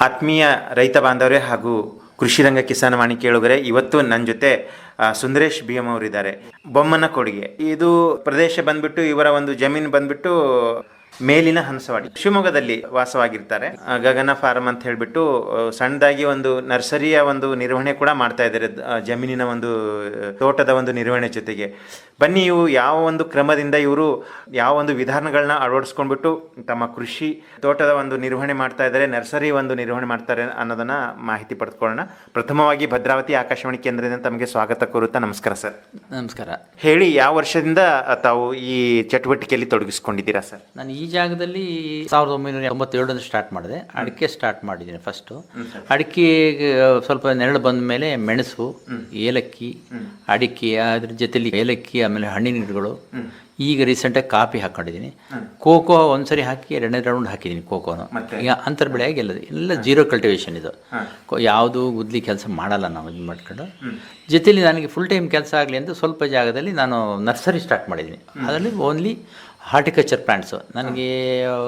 ಆತ್ಮೀಯ ರೈತ ಬಾಂಧವರೇ ಹಾಗೂ ಕೃಷಿ ರಂಗ ಕಿಸಾನ್ ವಾಣಿ ಕೇಳುಗರೆ, ಇವತ್ತು ನನ್ನ ಜೊತೆ ಸುಂದರೇಶ್ ಬಿ ಎಂ ಅವರಿದ್ದಾರೆ. ಬೊಮ್ಮನ ಕೊಡುಗೆ. ಇದು ಪ್ರದೇಶ ಬಂದ್ಬಿಟ್ಟು ಇವರ ಒಂದು ಜಮೀನು ಬಂದ್ಬಿಟ್ಟು ಮೇಲಿನ ಹಂಸವಾಡಿ. ಶಿವಮೊಗ್ಗದಲ್ಲಿ ವಾಸವಾಗಿರ್ತಾರೆ. ಗಗನ ಫಾರ್ಮ್ ಅಂತ ಹೇಳ್ಬಿಟ್ಟು ಸಣ್ಣದಾಗಿ ಒಂದು ನರ್ಸರಿಯ ಒಂದು ನಿರ್ವಹಣೆ ಕೂಡ ಮಾಡ್ತಾ ಇದ್ದಾರೆ. ಜಮೀನಿನ ಒಂದು ತೋಟದ ಒಂದು ನಿರ್ವಹಣೆ ಜೊತೆಗೆ. ಬನ್ನಿ ಇವು ಯಾವ ಒಂದು ಕ್ರಮದಿಂದ ಇವರು ಯಾವ ಒಂದು ವಿಧಾನಗಳನ್ನ ಅಳವಡಿಸ್ಕೊಂಡ್ಬಿಟ್ಟು ತಮ್ಮ ಕೃಷಿ ತೋಟದ ಒಂದು ನಿರ್ವಹಣೆ ಮಾಡ್ತಾ ಇದ್ದಾರೆ ನರ್ಸರಿ ಒಂದು ನಿರ್ವಹಣೆ ಮಾಡ್ತಾರೆ ಅನ್ನೋದನ್ನ ಮಾಹಿತಿ ಪಡೆದುಕೊಳ್ಳೋಣ. ಪ್ರಥಮವಾಗಿ ಭದ್ರಾವತಿ ಆಕಾಶವಾಣಿ ಕೇಂದ್ರದಿಂದ ತಮಗೆ ಸ್ವಾಗತ ಕೋರುತ್ತಾ ನಮಸ್ಕಾರ ಸರ್. ನಮಸ್ಕಾರ. ಹೇಳಿ ಯಾವ ವರ್ಷದಿಂದ ತಾವು ಈ ಚಟುವಟಿಕೆಯಲ್ಲಿ ತೊಡಗಿಸ್ಕೊಂಡಿದ್ದೀರಾ ಸರ್? ನಾನು ಈ ಜಾಗದಲ್ಲಿ ಸಾವಿರದ ಒಂಬೈನೂರ ಎಂಬತ್ತೇಳರಲ್ಲಿ ಸ್ಟಾರ್ಟ್ ಮಾಡಿದೆ. ಅಡಿಕೆ ಸ್ಟಾರ್ಟ್ ಮಾಡಿದ್ದೀನಿ ಫಸ್ಟು ಅಡಿಕೆ ಸ್ವಲ್ಪ ನೆರಳು ಬಂದ ಮೇಲೆ ಮೆಣಸು ಏಲಕ್ಕಿ ಅಡಿಕೆ ಅದ್ರ ಜೊತೆಲಿ ಏಲಕ್ಕಿ ಆಮೇಲೆ ಹಣ್ಣಿನ ಗಿಡಗಳು ಈಗ ರೀಸೆಂಟಾಗಿ ಕಾಫಿ ಹಾಕೊಂಡಿದ್ದೀನಿ. ಕೋಕೋ ಒಂದ್ಸರಿ ಹಾಕಿ ಎರಡನೇ ರೌಂಡ್ ಹಾಕಿದ್ದೀನಿ ಕೋಕೋನು. ಈಗ ಅಂತರ್ ಬೆಳೆಯಾಗಿ ಎಲ್ಲ ಎಲ್ಲ ಜೀರೋ ಕಲ್ಟಿವೇಶನ್ ಇದು. ಯಾವುದು ಗುದ್ಲಿ ಕೆಲಸ ಮಾಡಲ್ಲ ನಾವು ಇದು ಮಾಡ್ಕೊಂಡು. ಜೊತೆಲಿ ನನಗೆ ಫುಲ್ ಟೈಮ್ ಕೆಲಸ ಆಗಲಿ ಅಂತ ಸ್ವಲ್ಪ ಜಾಗದಲ್ಲಿ ನಾನು ನರ್ಸರಿ ಸ್ಟಾರ್ಟ್ ಮಾಡಿದ್ದೀನಿ. ಅದರಲ್ಲಿ ಓನ್ಲಿ ಹಾರ್ಟಿಕಲ್ಚರ್ ಪ್ಲಾಂಟ್ಸು. ನನಗೆ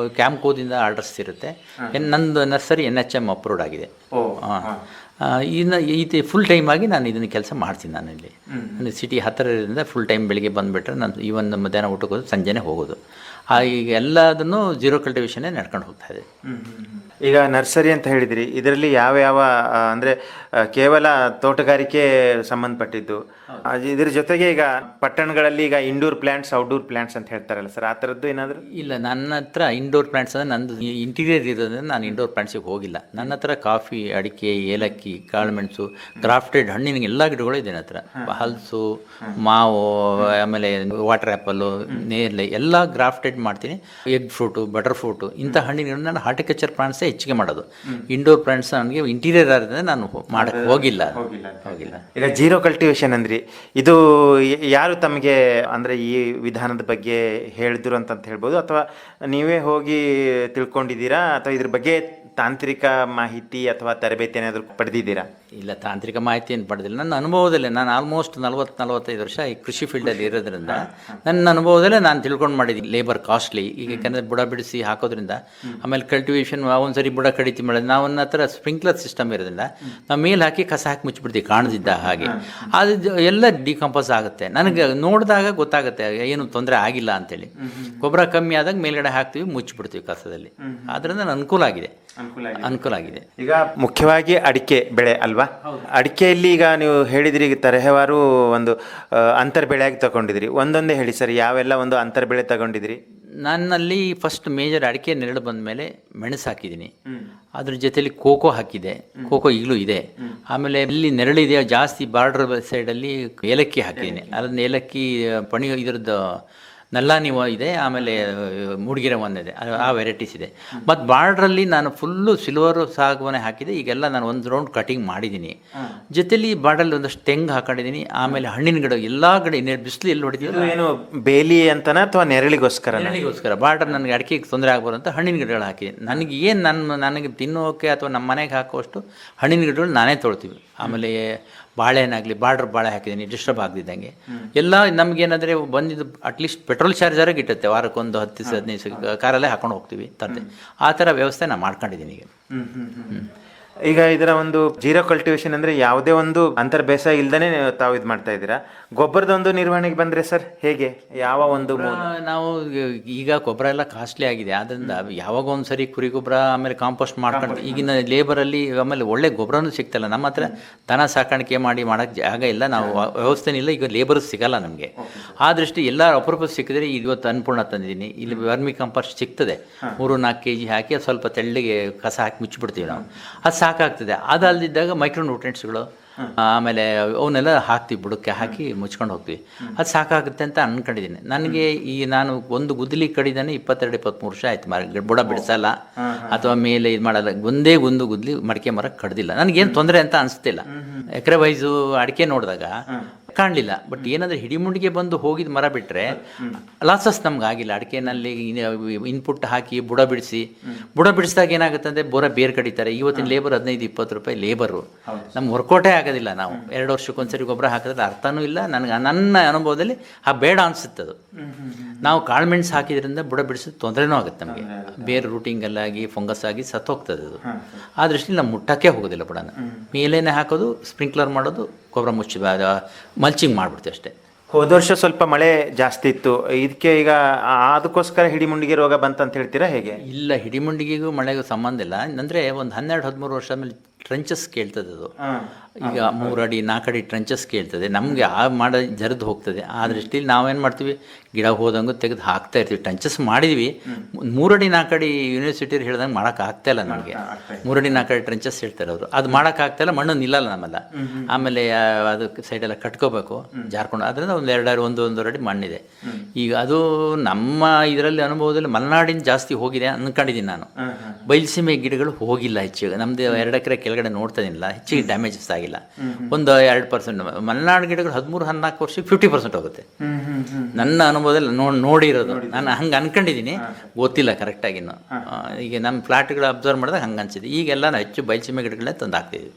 ಕ್ಯಾಂಪ್ಕೋದಿಂದ ಆರ್ಡರ್ಸ್ ಇರುತ್ತೆ. ಎನ್- ನಂದು nursery N H M approved ಆಗಿದೆ ಇನ್ನು ಇದು ಫುಲ್ ಟೈಮ್ ಆಗಿ ನಾನು ಇದನ್ನು ಕೆಲಸ ಮಾಡ್ತೀನಿ ನಾನು ಇಲ್ಲಿ. ನಾನು ಸಿಟಿ ಹತ್ತಿರದಿಂದ ಫುಲ್ ಟೈಮ್ ಬೆಳಿಗ್ಗೆ ಬಂದುಬಿಟ್ರೆ ನಾನು ಈವನ್ ಮಧ್ಯಾಹ್ನ ಊಟಕ್ಕೆ ಹೋಗೋದು ಸಂಜೆನೇ ಹೋಗೋದು. ಆ ಈಗ ಎಲ್ಲದನ್ನು ಜೀರೋ ಕಲ್ಟಿವೇಶನ್ನೇ ನಡ್ಕೊಂಡು ಹೋಗ್ತಾ ಇದೆ. ಈಗ ನರ್ಸರಿ ಅಂತ ಹೇಳಿದಿರಿ ಇದರಲ್ಲಿ ಯಾವ ಯಾವ ಅಂದರೆ ಕೇವಲ ತೋಟಗಾರಿಕೆ ಸಂಬಂಧಪಟ್ಟಿದ್ದು ಇದ್ರ ಜೊತೆಗೆ ಈಗ ಪಟ್ಟಣಗಳಲ್ಲಿ ಈಗ ಇಂಡೋರ್ ಪ್ಲಾಂಟ್ಸ್ ಔಟ್ಡೋರ್ ಪ್ಲಾಂಟ್ಸ್ ಅಂತ ಹೇಳ್ತಾರಲ್ಲ ಸರ್ ಆ ಥರದ್ದು ಏನಾದರೂ? ಇಲ್ಲ ನನ್ನ ಹತ್ರ ಇಂಡೋರ್ ಪ್ಲಾಂಟ್ಸ್ ಅಂದರೆ ನಂದು ಇಂಟೀರಿಯರ್ ಇರೋದ್ರಿಂದ ನಾನು ಇಂಡೋರ್ ಪ್ಲಾಂಟ್ಸಿಗೆ ಹೋಗಿಲ್ಲ. ನನ್ನ ಹತ್ರ ಕಾಫಿ ಅಡಿಕೆ ಏಲಕ್ಕಿ ಕಾಳುಮೆಣಸು ಕ್ರಾಫ್ಟೆಡ್ ಹಣ್ಣಿನ ಎಲ್ಲ ಗಿಡಗಳು ಇದೆ ನನ್ನ ಹತ್ರ ಹಲಸು ಮಾವು ಆಮೇಲೆ ವಾಟರ್ ಆ್ಯಪಲ್ಲು ನೇರ್ಲೆ ಎಲ್ಲ ಗ್ರಾಫ್ಟೆಡ್ ಮಾಡ್ತೀನಿ. ಎಗ್ ಫ್ರೂಟು ಬಟರ್ ಫ್ರೂಟು ಇಂಥ ಹಣ್ಣಿನ ನಾನು ಹಾರ್ಟಿಕಲ್ಚರ್ ಪ್ಲಾಂಟ್ಸೇ ಹೆಚ್ಚಿಗೆ ಮಾಡೋದು. ಇಂಡೋರ್ ಪ್ಲಾಂಟ್ಸ್ ನನಗೆ ಇಂಟೀರಿಯರ್ ಆದ್ರಿಂದ ನಾನು ಮಾಡಕ್ಕೆ ಹೋಗಿಲ್ಲ. ಹೋಗಿಲ್ಲ. ಈಗ ಜೀರೋ ಕಲ್ಟಿವೇಶನ್ ಅಂದ್ರಿ ಇದು ಯಾರು ತಮಗೆ ಅಂದ್ರೆ ಈ ವಿಧಾನದ ಬಗ್ಗೆ ಹೇಳಿದ್ರು ಅಂತ ಹೇಳ್ಬೋದು ಅಥವಾ ನೀವೇ ಹೋಗಿ ತಿಳ್ಕೊಂಡಿದ್ದೀರಾ ಅಥವಾ ಇದ್ರ ಬಗ್ಗೆ ತಾಂತ್ರಿಕ ಮಾಹಿತಿ ಅಥವಾ ತರಬೇತಿ ಏನಾದರೂ ಪಡೆದಿದ್ದೀರಾ? ಇಲ್ಲ ತಾಂತ್ರಿಕ ಮಾಹಿತಿ ಏನು ಪಡೆದಿಲ್ಲ. ನನ್ನ ಅನುಭವದಲ್ಲೇ ನಾನು ಆಲ್ಮೋಸ್ಟ್ ನಲ್ವತ್ತು ನಲ್ವತ್ತೈದು ವರ್ಷ ಈ ಕೃಷಿ ಫೀಲ್ಡಲ್ಲಿ ಇರೋದ್ರಿಂದ ನನ್ನ ಅನುಭವದಲ್ಲೇ ನಾನು ತಿಳ್ಕೊಂಡು ಮಾಡಿದ್ದೀನಿ ಲೇಬರ್ ಕಾಸ್ಟ್ಲಿ ಈಗ ಯಾಕಂದರೆ ಬುಡ ಬಿಡಿಸಿ ಹಾಕೋದ್ರಿಂದ ಆಮೇಲೆ ಕಲ್ಟಿವೇಷನ್ ಒಂದ್ಸರಿ ಬುಡ ಕಡಿತಿ ಮಾಡೋದು ನಾವು ನನ್ನ ಹತ್ರ ಸ್ಪ್ರಿಂಕ್ಲರ್ ಸಿಸ್ಟಮ್ ಇರೋದ್ರಿಂದ ನಾವು ಮೇಲೆ ಹಾಕಿ ಕಸ ಹಾಕಿ ಮುಚ್ಚಿಬಿಡ್ತೀವಿ ಕಾಣದಿದ್ದ ಹಾಗೆ. ಅದು ಎಲ್ಲ ಡಿಕಂಪೋಸ್ ಆಗುತ್ತೆ. ನನಗೆ ನೋಡಿದಾಗ ಗೊತ್ತಾಗುತ್ತೆ ಏನು ತೊಂದರೆ ಆಗಿಲ್ಲ ಅಂತೇಳಿ ಗೊಬ್ಬರ ಕಮ್ಮಿ ಆದಾಗ ಮೇಲ್ಗಡೆ ಹಾಕ್ತೀವಿ ಮುಚ್ಚಿಬಿಡ್ತೀವಿ ಕಸದಲ್ಲಿ. ಅದರಿಂದ ನನ್ನ ಅನುಕೂಲ ಆಗಿದೆ. ಅನುಕೂಲ ಆಗಿದೆ. ಈಗ ಮುಖ್ಯವಾಗಿ ಅಡಿಕೆ ಬೆಳೆ ಅಲ್ವಾ? ಅಡಿಕೆಯಲ್ಲಿ ಈಗ ನೀವು ಹೇಳಿದ್ರಿ ಈಗ ತರಹವಾರು ಒಂದು ಅಂತರ್ ಬೆಳೆಯಾಗಿ ತಗೊಂಡಿದ್ರಿ. ಒಂದೊಂದೇ ಹೇಳಿ ಸರ್ ಯಾವೆಲ್ಲ ಒಂದು ಅಂತರ್ ಬೆಳೆ ತಗೊಂಡಿದ್ರಿ? ನನ್ನಲ್ಲಿ ಫಸ್ಟ್ ಮೇಜರ್ ಅಡಿಕೆ ನೆರಳು ಬಂದ ಮೇಲೆ ಮೆಣಸು ಹಾಕಿದ್ದೀನಿ. ಅದ್ರ ಜೊತೆಲಿ ಕೋಕೋ ಹಾಕಿದೆ. ಕೋಕೋ ಈಗಲೂ ಇದೆ. ಆಮೇಲೆ ಇಲ್ಲಿ ನೆರಳಿದೆ ಜಾಸ್ತಿ ಬಾರ್ಡರ್ ಸೈಡಲ್ಲಿ ಏಲಕ್ಕಿ ಹಾಕಿದ್ದೀನಿ. ಅದನ್ನ ಏಲಕ್ಕಿ ಪಣಿ ಇದ್ರದ್ದು ನಲ್ಲಾನಿವ ಇದೆ ಆಮೇಲೆ ಮೂಡಿಗೆರೆ ಒಂದಿದೆ ಆ- ವೆರೈಟೀಸ್ ಇದೆ. ಮತ್ತು ಬಾರ್ಡ್ರಲ್ಲಿ ನಾನು ಫುಲ್ಲು ಸಿಲ್ವರು ಸಾಗುವನೆ ಹಾಕಿದೆ ಈಗೆಲ್ಲ ನಾನು ಒಂದು ರೌಂಡ್ ಕಟಿಂಗ್ ಮಾಡಿದ್ದೀನಿ ಜೊತೆಲಿ ಬಾರ್ಡ್ರಲ್ಲಿ ಒಂದಷ್ಟು ತೆಂಗು ಹಾಕೊಂಡಿದ್ದೀನಿ ಆಮೇಲೆ ಹಣ್ಣಿನ ಗಿಡ ಎಲ್ಲ ಕಡೆ ಬಿಸಿಲು ಎಲ್ಲಿ ಹೊಡಿತೀವಿ ಏನು ಬೇಲಿ ಅಂತನ ಅಥವಾ ನೆರಳಿಗೋಸ್ಕರ ನೆರಳಿಗೋಸ್ಕರ. ಬಾರ್ಡರ್ ನನಗೆ ಅಡಿಕೆಗೆ ತೊಂದರೆ ಆಗ್ಬೋದು ಅಂತ ಹಣ್ಣಿನ ಗಿಡಗಳು ಹಾಕಿದೆ ನನಗೆ ಏನು ನನ್ನ ನನಗೆ ತಿನ್ನೋಕೆ ಅಥವಾ ನಮ್ಮ ಮನೆಗೆ ಹಾಕುವಷ್ಟು ಹಣ್ಣಿನ ಗಿಡಗಳು ನಾನೇ ತೊಳ್ತೀವಿ. ಆಮೇಲೆ ಬಾಳೆಹಣ್ಣಾಗಲಿ ಬಾರ್ಡ್ರ್ ಬಾಳೆ ಹಾಕಿದ್ದೀನಿ ಡಿಸ್ಟರ್ಬ್ ಆಗದಿದ್ದಂಗೆ. ಎಲ್ಲ ನಮಗೇನಂದರೆ ಬಂದಿದ್ದು ಅಟ್ಲೀಸ್ಟ್ ಪೆಟ್ರೋಲ್ ಚಾರ್ಜರಾಗಿ ಇಟ್ಟುತ್ತೆ ವಾರಕ್ಕೊಂದು ಹತ್ತು ದಿವಸ ಹದಿನೈದು ಕಾರಲ್ಲೇ ಹಾಕೊಂಡು ಹೋಗ್ತೀವಿ ತಂದೆ ಆ ಥರ ವ್ಯವಸ್ಥೆ ನಾನು ಮಾಡ್ಕೊಂಡಿದ್ದೀನಿ ಈಗ. ಈಗ ಇದರ ಒಂದು ಜೀರೋ ಕಲ್ಟಿವೇಶನ್ ಅಂದ್ರೆ ಯಾವುದೇ ಒಂದು ಅಂತರ್ ಬೇಸಾಯ ಇಲ್ದೇನೆ ತಾವು ಇದು ಮಾಡ್ತಾ ಇದ್ದೀರಾ? ಗೊಬ್ಬರದ ಒಂದು ನಿರ್ವಹಣೆಗೆ ಬಂದ್ರೆ ಸರ್ ಹೇಗೆ? ಯಾವ ಒಂದು ನಾವು ಈಗ ಗೊಬ್ಬರ ಎಲ್ಲ ಕಾಸ್ಟ್ಲಿ ಆಗಿದೆ. ಆದ್ರಿಂದ ಯಾವಾಗ ಒಂದ್ಸರಿ ಕುರಿ ಗೊಬ್ಬರ ಆಮೇಲೆ ಕಾಂಪೋಸ್ಟ್ ಮಾಡ್ಕೊಂಡು ಈಗಿನ ಲೇಬರಲ್ಲಿ ಆಮೇಲೆ ಒಳ್ಳೆ ಗೊಬ್ಬರನೂ ಸಿಗ್ತಲ್ಲ. ನಮ್ಮ ಹತ್ರ ದನ ಸಾಕಾಣಿಕೆ ಮಾಡಿ ಮಾಡೋಕ್ಕೆ ಜಾಗ ಇಲ್ಲ. ನಾವು ವ್ಯವಸ್ಥೆ ವ್ಯವಸ್ಥೆನೇ ಇಲ್ಲ. ಈಗ ಲೇಬರ್ ಸಿಗಲ್ಲ ನಮಗೆ. ಆ ದೃಷ್ಟಿ ಎಲ್ಲ ಅಪರೂಪ ಸಿಕ್ಕಿದ್ರೆ ಇವತ್ತು ಅನ್ಪೂರ್ಣ ತಂದಿದ್ದೀನಿ. ಇಲ್ಲಿ ವರ್ಮಿ ಕಾಂಪೋಸ್ಟ್ ಸಿಗ್ತದೆ. ಮೂರು ನಾಲ್ಕು ಕೆ ಜಿ ಹಾಕಿ ಸ್ವಲ್ಪ ತೆಳ್ಳಗೆ ಕಸ ಹಾಕಿ ಮುಚ್ಚಿಬಿಡ್ತೀವಿ ನಾವು. ಅದು ಸಾಕಾಗ್ತದೆ. ಅದಲ್ದಿದ್ದಾಗ ಮೈಕ್ರೋ ನ್ಯೂಟ್ರೆಂಟ್ಸ್ಗಳು ಆಮೇಲೆ ಅವನ್ನೆಲ್ಲ ಹಾಕ್ತೀವಿ ಬುಡಕ್ಕೆ ಹಾಕಿ ಮುಚ್ಕೊಂಡು ಹೋಗ್ತೀವಿ. ಅದು ಸಾಕಾಗುತ್ತೆ ಅಂತ ಅನ್ಕೊಂಡಿದ್ದೀನಿ. ನನಗೆ ಈ ನಾನು ಒಂದು ಗುದ್ದಲಿ ಕಡಿದಾನೆ ಇಪ್ಪತ್ತೆರಡು ಇಪ್ಪತ್ತ್ಮೂರು ವರ್ಷ ಆಯ್ತು ಮರ ಬುಡ ಬಿಡಿಸಲ್ಲ. ಅಥವಾ ಮೇಲೆ ಇದು ಮಾಡಲ್ಲ. ಒಂದೇ ಒಂದು ಗುದ್ದಲಿ ಮಡಿಕೆ ಮರ ಕಡ್ದಿಲ್ಲ. ನನಗೇನು ತೊಂದರೆ ಅಂತ ಅನಿಸ್ತಿಲ್ಲ. ಎಕರೆ ವೈಸು ಅಡಿಕೆ ನೋಡಿದಾಗ ಕಾಣಲಿಲ್ಲ. ಬಟ್ ಏನಂದರೆ ಹಿಡಿಮುಂಡಿಗೆ ಬಂದು ಹೋಗಿದ ಮರ ಬಿಟ್ಟರೆ ಲಾಸಸ್ ನಮ್ಗೆ ಆಗಿಲ್ಲ ಅಡಿಕೆನಲ್ಲಿ ಇನ್ಪುಟ್ ಹಾಕಿ ಬುಡ ಬಿಡಿಸಿ. ಬುಡ ಬಿಡಿಸಿದಾಗ ಏನಾಗುತ್ತೆ ಅಂದರೆ ಬೋರ ಬೇರ್ ಕಡಿತಾರೆ. ಇವತ್ತಿನ ಲೇಬರ್ ಹದಿನೈದು ಇಪ್ಪತ್ತು ರೂಪಾಯಿ ಲೇಬರು ನಮ್ಗೆ ವರ್ಕೌಟೇ ಆಗೋದಿಲ್ಲ ನಾವು. ಎರಡು ವರ್ಷಕ್ಕೊಂದ್ಸರಿ ಗೊಬ್ಬರ ಹಾಕಿದ್ರೆ ಅರ್ಥನೂ ಇಲ್ಲ. ನನಗೆ ನನ್ನ ಅನುಭವದಲ್ಲಿ ಆ ಬೇಡ ಅನಿಸುತ್ತೆ ಅದು. ನಾವು ಕಾಳುಮೆಣ್ಸು ಹಾಕಿದ್ರಿಂದ ಬುಡ ಬಿಡಿಸೋದು ತೊಂದರೆನೂ ಆಗುತ್ತೆ ನಮಗೆ. ಬೇರೆ ರೂಟಿಂಗಲ್ಲಾಗಿ ಫಂಗಸ್ ಆಗಿ ಸತ್ತೋಗ್ತದೆ ಅದು. ಆ ದೃಷ್ಟಿಯಲ್ಲಿ ನಾವು ಮುಟ್ಟಕ್ಕೆ ಹೋಗೋದಿಲ್ಲ ಬುಡನ. ಮೇಲೇನೆ ಹಾಕೋದು ಸ್ಪ್ರಿಂಕ್ಲರ್ ಮಾಡೋದು ಗೊಬ್ಬರ ಮುಚ್ಚಿ ಮಲ್ಚಿಂಗ್ ಮಾಡಿಬಿಡ್ತೀವಿ ಅಷ್ಟೇ. ಹೋದ ವರ್ಷ ಸ್ವಲ್ಪ ಮಳೆ ಜಾಸ್ತಿ ಇತ್ತು. ಇದಕ್ಕೆ ಈಗ ಅದಕ್ಕೋಸ್ಕರ ಹಿಡಿಮುಂಡಿಗೆ ರೋಗ ಬಂತಂತ ಹೇಳ್ತೀರಾ ಹೇಗೆ? ಇಲ್ಲ ಹಿಡಿಮುಂಡಿಗೆಗೂ ಮಳೆಗೂ ಸಂಬಂಧ ಇಲ್ಲ. ಅಂದರೆ ಒಂದು ಹನ್ನೆರಡು ಹದಿಮೂರು ವರ್ಷ ಆಮೇಲೆ ಟ್ರಂಚಸ್ ಕೇಳ್ತದೆ ಅದು. ಈಗ ಮೂರಡಿ ಅಡಿ ನಾಲ್ಕು ಅಡಿ ಟ್ರಂಚಸ್ ಕೇಳ್ತದೆ. ನಮಗೆ ಆ ಮಾಡ ಜರಿದು ಹೋಗ್ತದೆ. ಆ ದೃಷ್ಟಿಲಿ ನಾವೇನು ಮಾಡ್ತೀವಿ? ಗಿಡ ಹೋದಂಗು ತೆಗೆದು ಹಾಕ್ತಾ ಇರ್ತೀವಿ. ಟ್ರಂಚಸ್ ಮಾಡಿದ್ವಿ. ಮೂರಡಿ ನಾಲ್ಕಡಿ ಅಡಿ ಯೂನಿವರ್ಸಿಟಿ ಹೇಳ್ದಂಗೆ ಮಾಡೋಕೆ ಆಗ್ತಾ ಇಲ್ಲ ನಮಗೆ. ಮೂರಡಿ ನಾಲ್ಕಡಿ ಟ್ರಂಚಸ್ ಹೇಳ್ತಾರೆ ಅವರು. ಅದು ಮಾಡೋಕೆ ಆಗ್ತಾ ಇಲ್ಲ ಮಣ್ಣು ನಿಲ್ಲಲ್ಲ ನಮ್ಮಲ್ಲ. ಆಮೇಲೆ ಅದು ಅದಕ್ಕೆ ಸೈಡೆಲ್ಲ ಕಟ್ಕೋಬೇಕು. ಜಾರ್ಕೊಂಡು ಅದರಿಂದ ಒಂದು ಎರಡು ಒಂದು ಒಂದೂವರೆ ಅಡಿ ಮಣ್ಣಿದೆ ಈಗ ಅದು ನಮ್ಮ ಇದರಲ್ಲಿ ಅನುಭವದಲ್ಲಿ ಮಲೆನಾಡಿನ ಜಾಸ್ತಿ ಹೋಗಿದೆ ಅನ್ಕೊಂಡಿದ್ದೀನಿ ನಾನು. ಬಯಲುಸೀಮೆ ಗಿಡಗಳು ಹೋಗಿಲ್ಲ ಹೆಚ್ಚಿಗೆ. ನಮ್ಮದು ಎರಡು ಎಕರೆ ಕೆಳಗಡೆ ನೋಡ್ತಾ ನೋಡ್ತಾನಿಲ್ಲ ಹೆಚ್ಚಿಗೆ ಡ್ಯಾಮೇಜಸ್ ಆಗಿಲ್ಲ. ಒಂದು ಎರಡು ಪರ್ಸೆಂಟ್ ಮಲೆನಾಡು ಗಿಡಗಳು ಹದಿಮೂರು ಹದಿನಾಲ್ಕು ವರ್ಷಕ್ಕೆ ಫಿಫ್ಟಿ ಪರ್ಸೆಂಟ್ ಹೋಗುತ್ತೆ. ನನ್ನ ಅನುಭವದಲ್ಲಿ ನೋಡಿ ನೋಡಿರೋದು. ನಾನು ಹಂಗೆ ಅನ್ಕೊಂಡಿದ್ದೀನಿ. ಗೊತ್ತಿಲ್ಲ ಕರೆಕ್ಟಾಗಿ ಇನ್ನು. ಈಗ ನಮ್ಮ ಫ್ಲಾಟ್ಗಳು ಅಬ್ಸರ್ವ್ ಮಾಡಿದಾಗ ಹಂಗೆ ಅನ್ಸಿದೆ. ಈಗೆಲ್ಲ ನಾವು ಹೆಚ್ಚು ಬಯಲುಸೀಮೆ ಗಿಡಗಳನ್ನೇ ತಂದು ಹಾಕ್ತಿದ್ವಿ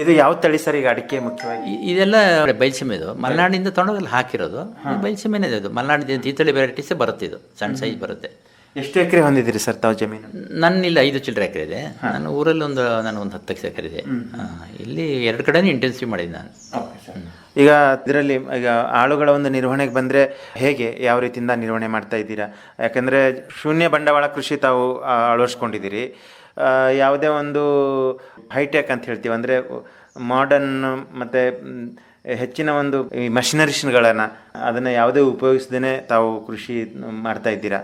ಇದು ಯಾವ ತಳಿ ಸರ್ ಈಗ ಅಡಿಕೆ ಮುಖ್ಯವಾಗಿ? ಇದೆಲ್ಲ ಇದೆಲ್ಲ ಬಯಲುಸೀಮೆದು ಮಲೆನಾಡಿಂದ ತೊಗೊಂಡೋದಲ್ಲಿ ಹಾಕಿರೋದು. ಬಯಲುಸೀಮೆನೇ ಇದು. ಮಲೆನಾಡಿನ ಈ ತಳಿ ವೆರೈಟೀಸೇ ಬರುತ್ತೆ ಇದು. ಸಣ್ಣ ಸೈಜ್ ಬರುತ್ತೆ. ಎಷ್ಟು ಎಕರೆ ಹೊಂದಿದ್ದೀರಿ ಸರ್ ತಾವು ಜಮೀನು? ನನ್ನ ಇಲ್ಲಿ ಐದು ಚಿಲ್ಲರೆ ಎಕರೆ ಇದೆ. ನನ್ನ ಊರಲ್ಲಿ ಒಂದು ನಾನು ಒಂದು ಹತ್ತು ಎಕರೆ ಇದೆ. ಇಲ್ಲಿ ಎರಡು ಕಡೆನೂ ಇಂಟೆನ್ಸಿವ್ ಮಾಡಿದ್ದೀನಿ ನಾನು. ಈಗ ಇದರಲ್ಲಿ ಈಗ ಆಳುಗಳ ಒಂದು ನಿರ್ವಹಣೆಗೆ ಬಂದರೆ ಹೇಗೆ ಯಾವ ರೀತಿಯಿಂದ ನಿರ್ವಹಣೆ ಮಾಡ್ತಾ ಇದ್ದೀರಾ? ಯಾಕಂದರೆ ಶೂನ್ಯ ಬಂಡವಾಳ ಕೃಷಿ ತಾವು ಅಳವಡಿಸ್ಕೊಂಡಿದ್ದೀರಿ. ಯಾವುದೇ ಒಂದು ಹೈಟೆಕ್ ಅಂತ ಹೇಳ್ತೀವಿ. ಅಂದರೆ ಮಾಡರ್ನ್ ಮತ್ತು ಹೆಚ್ಚಿನ ಒಂದು ಈ ಮಷಿನರೀಸ್ಗಳನ್ನು ಅದನ್ನು ಯಾವುದೇ ಉಪಯೋಗಿಸ್ದೇ ತಾವು ಕೃಷಿ ಮಾಡ್ತಾ ಇದ್ದೀರಾ?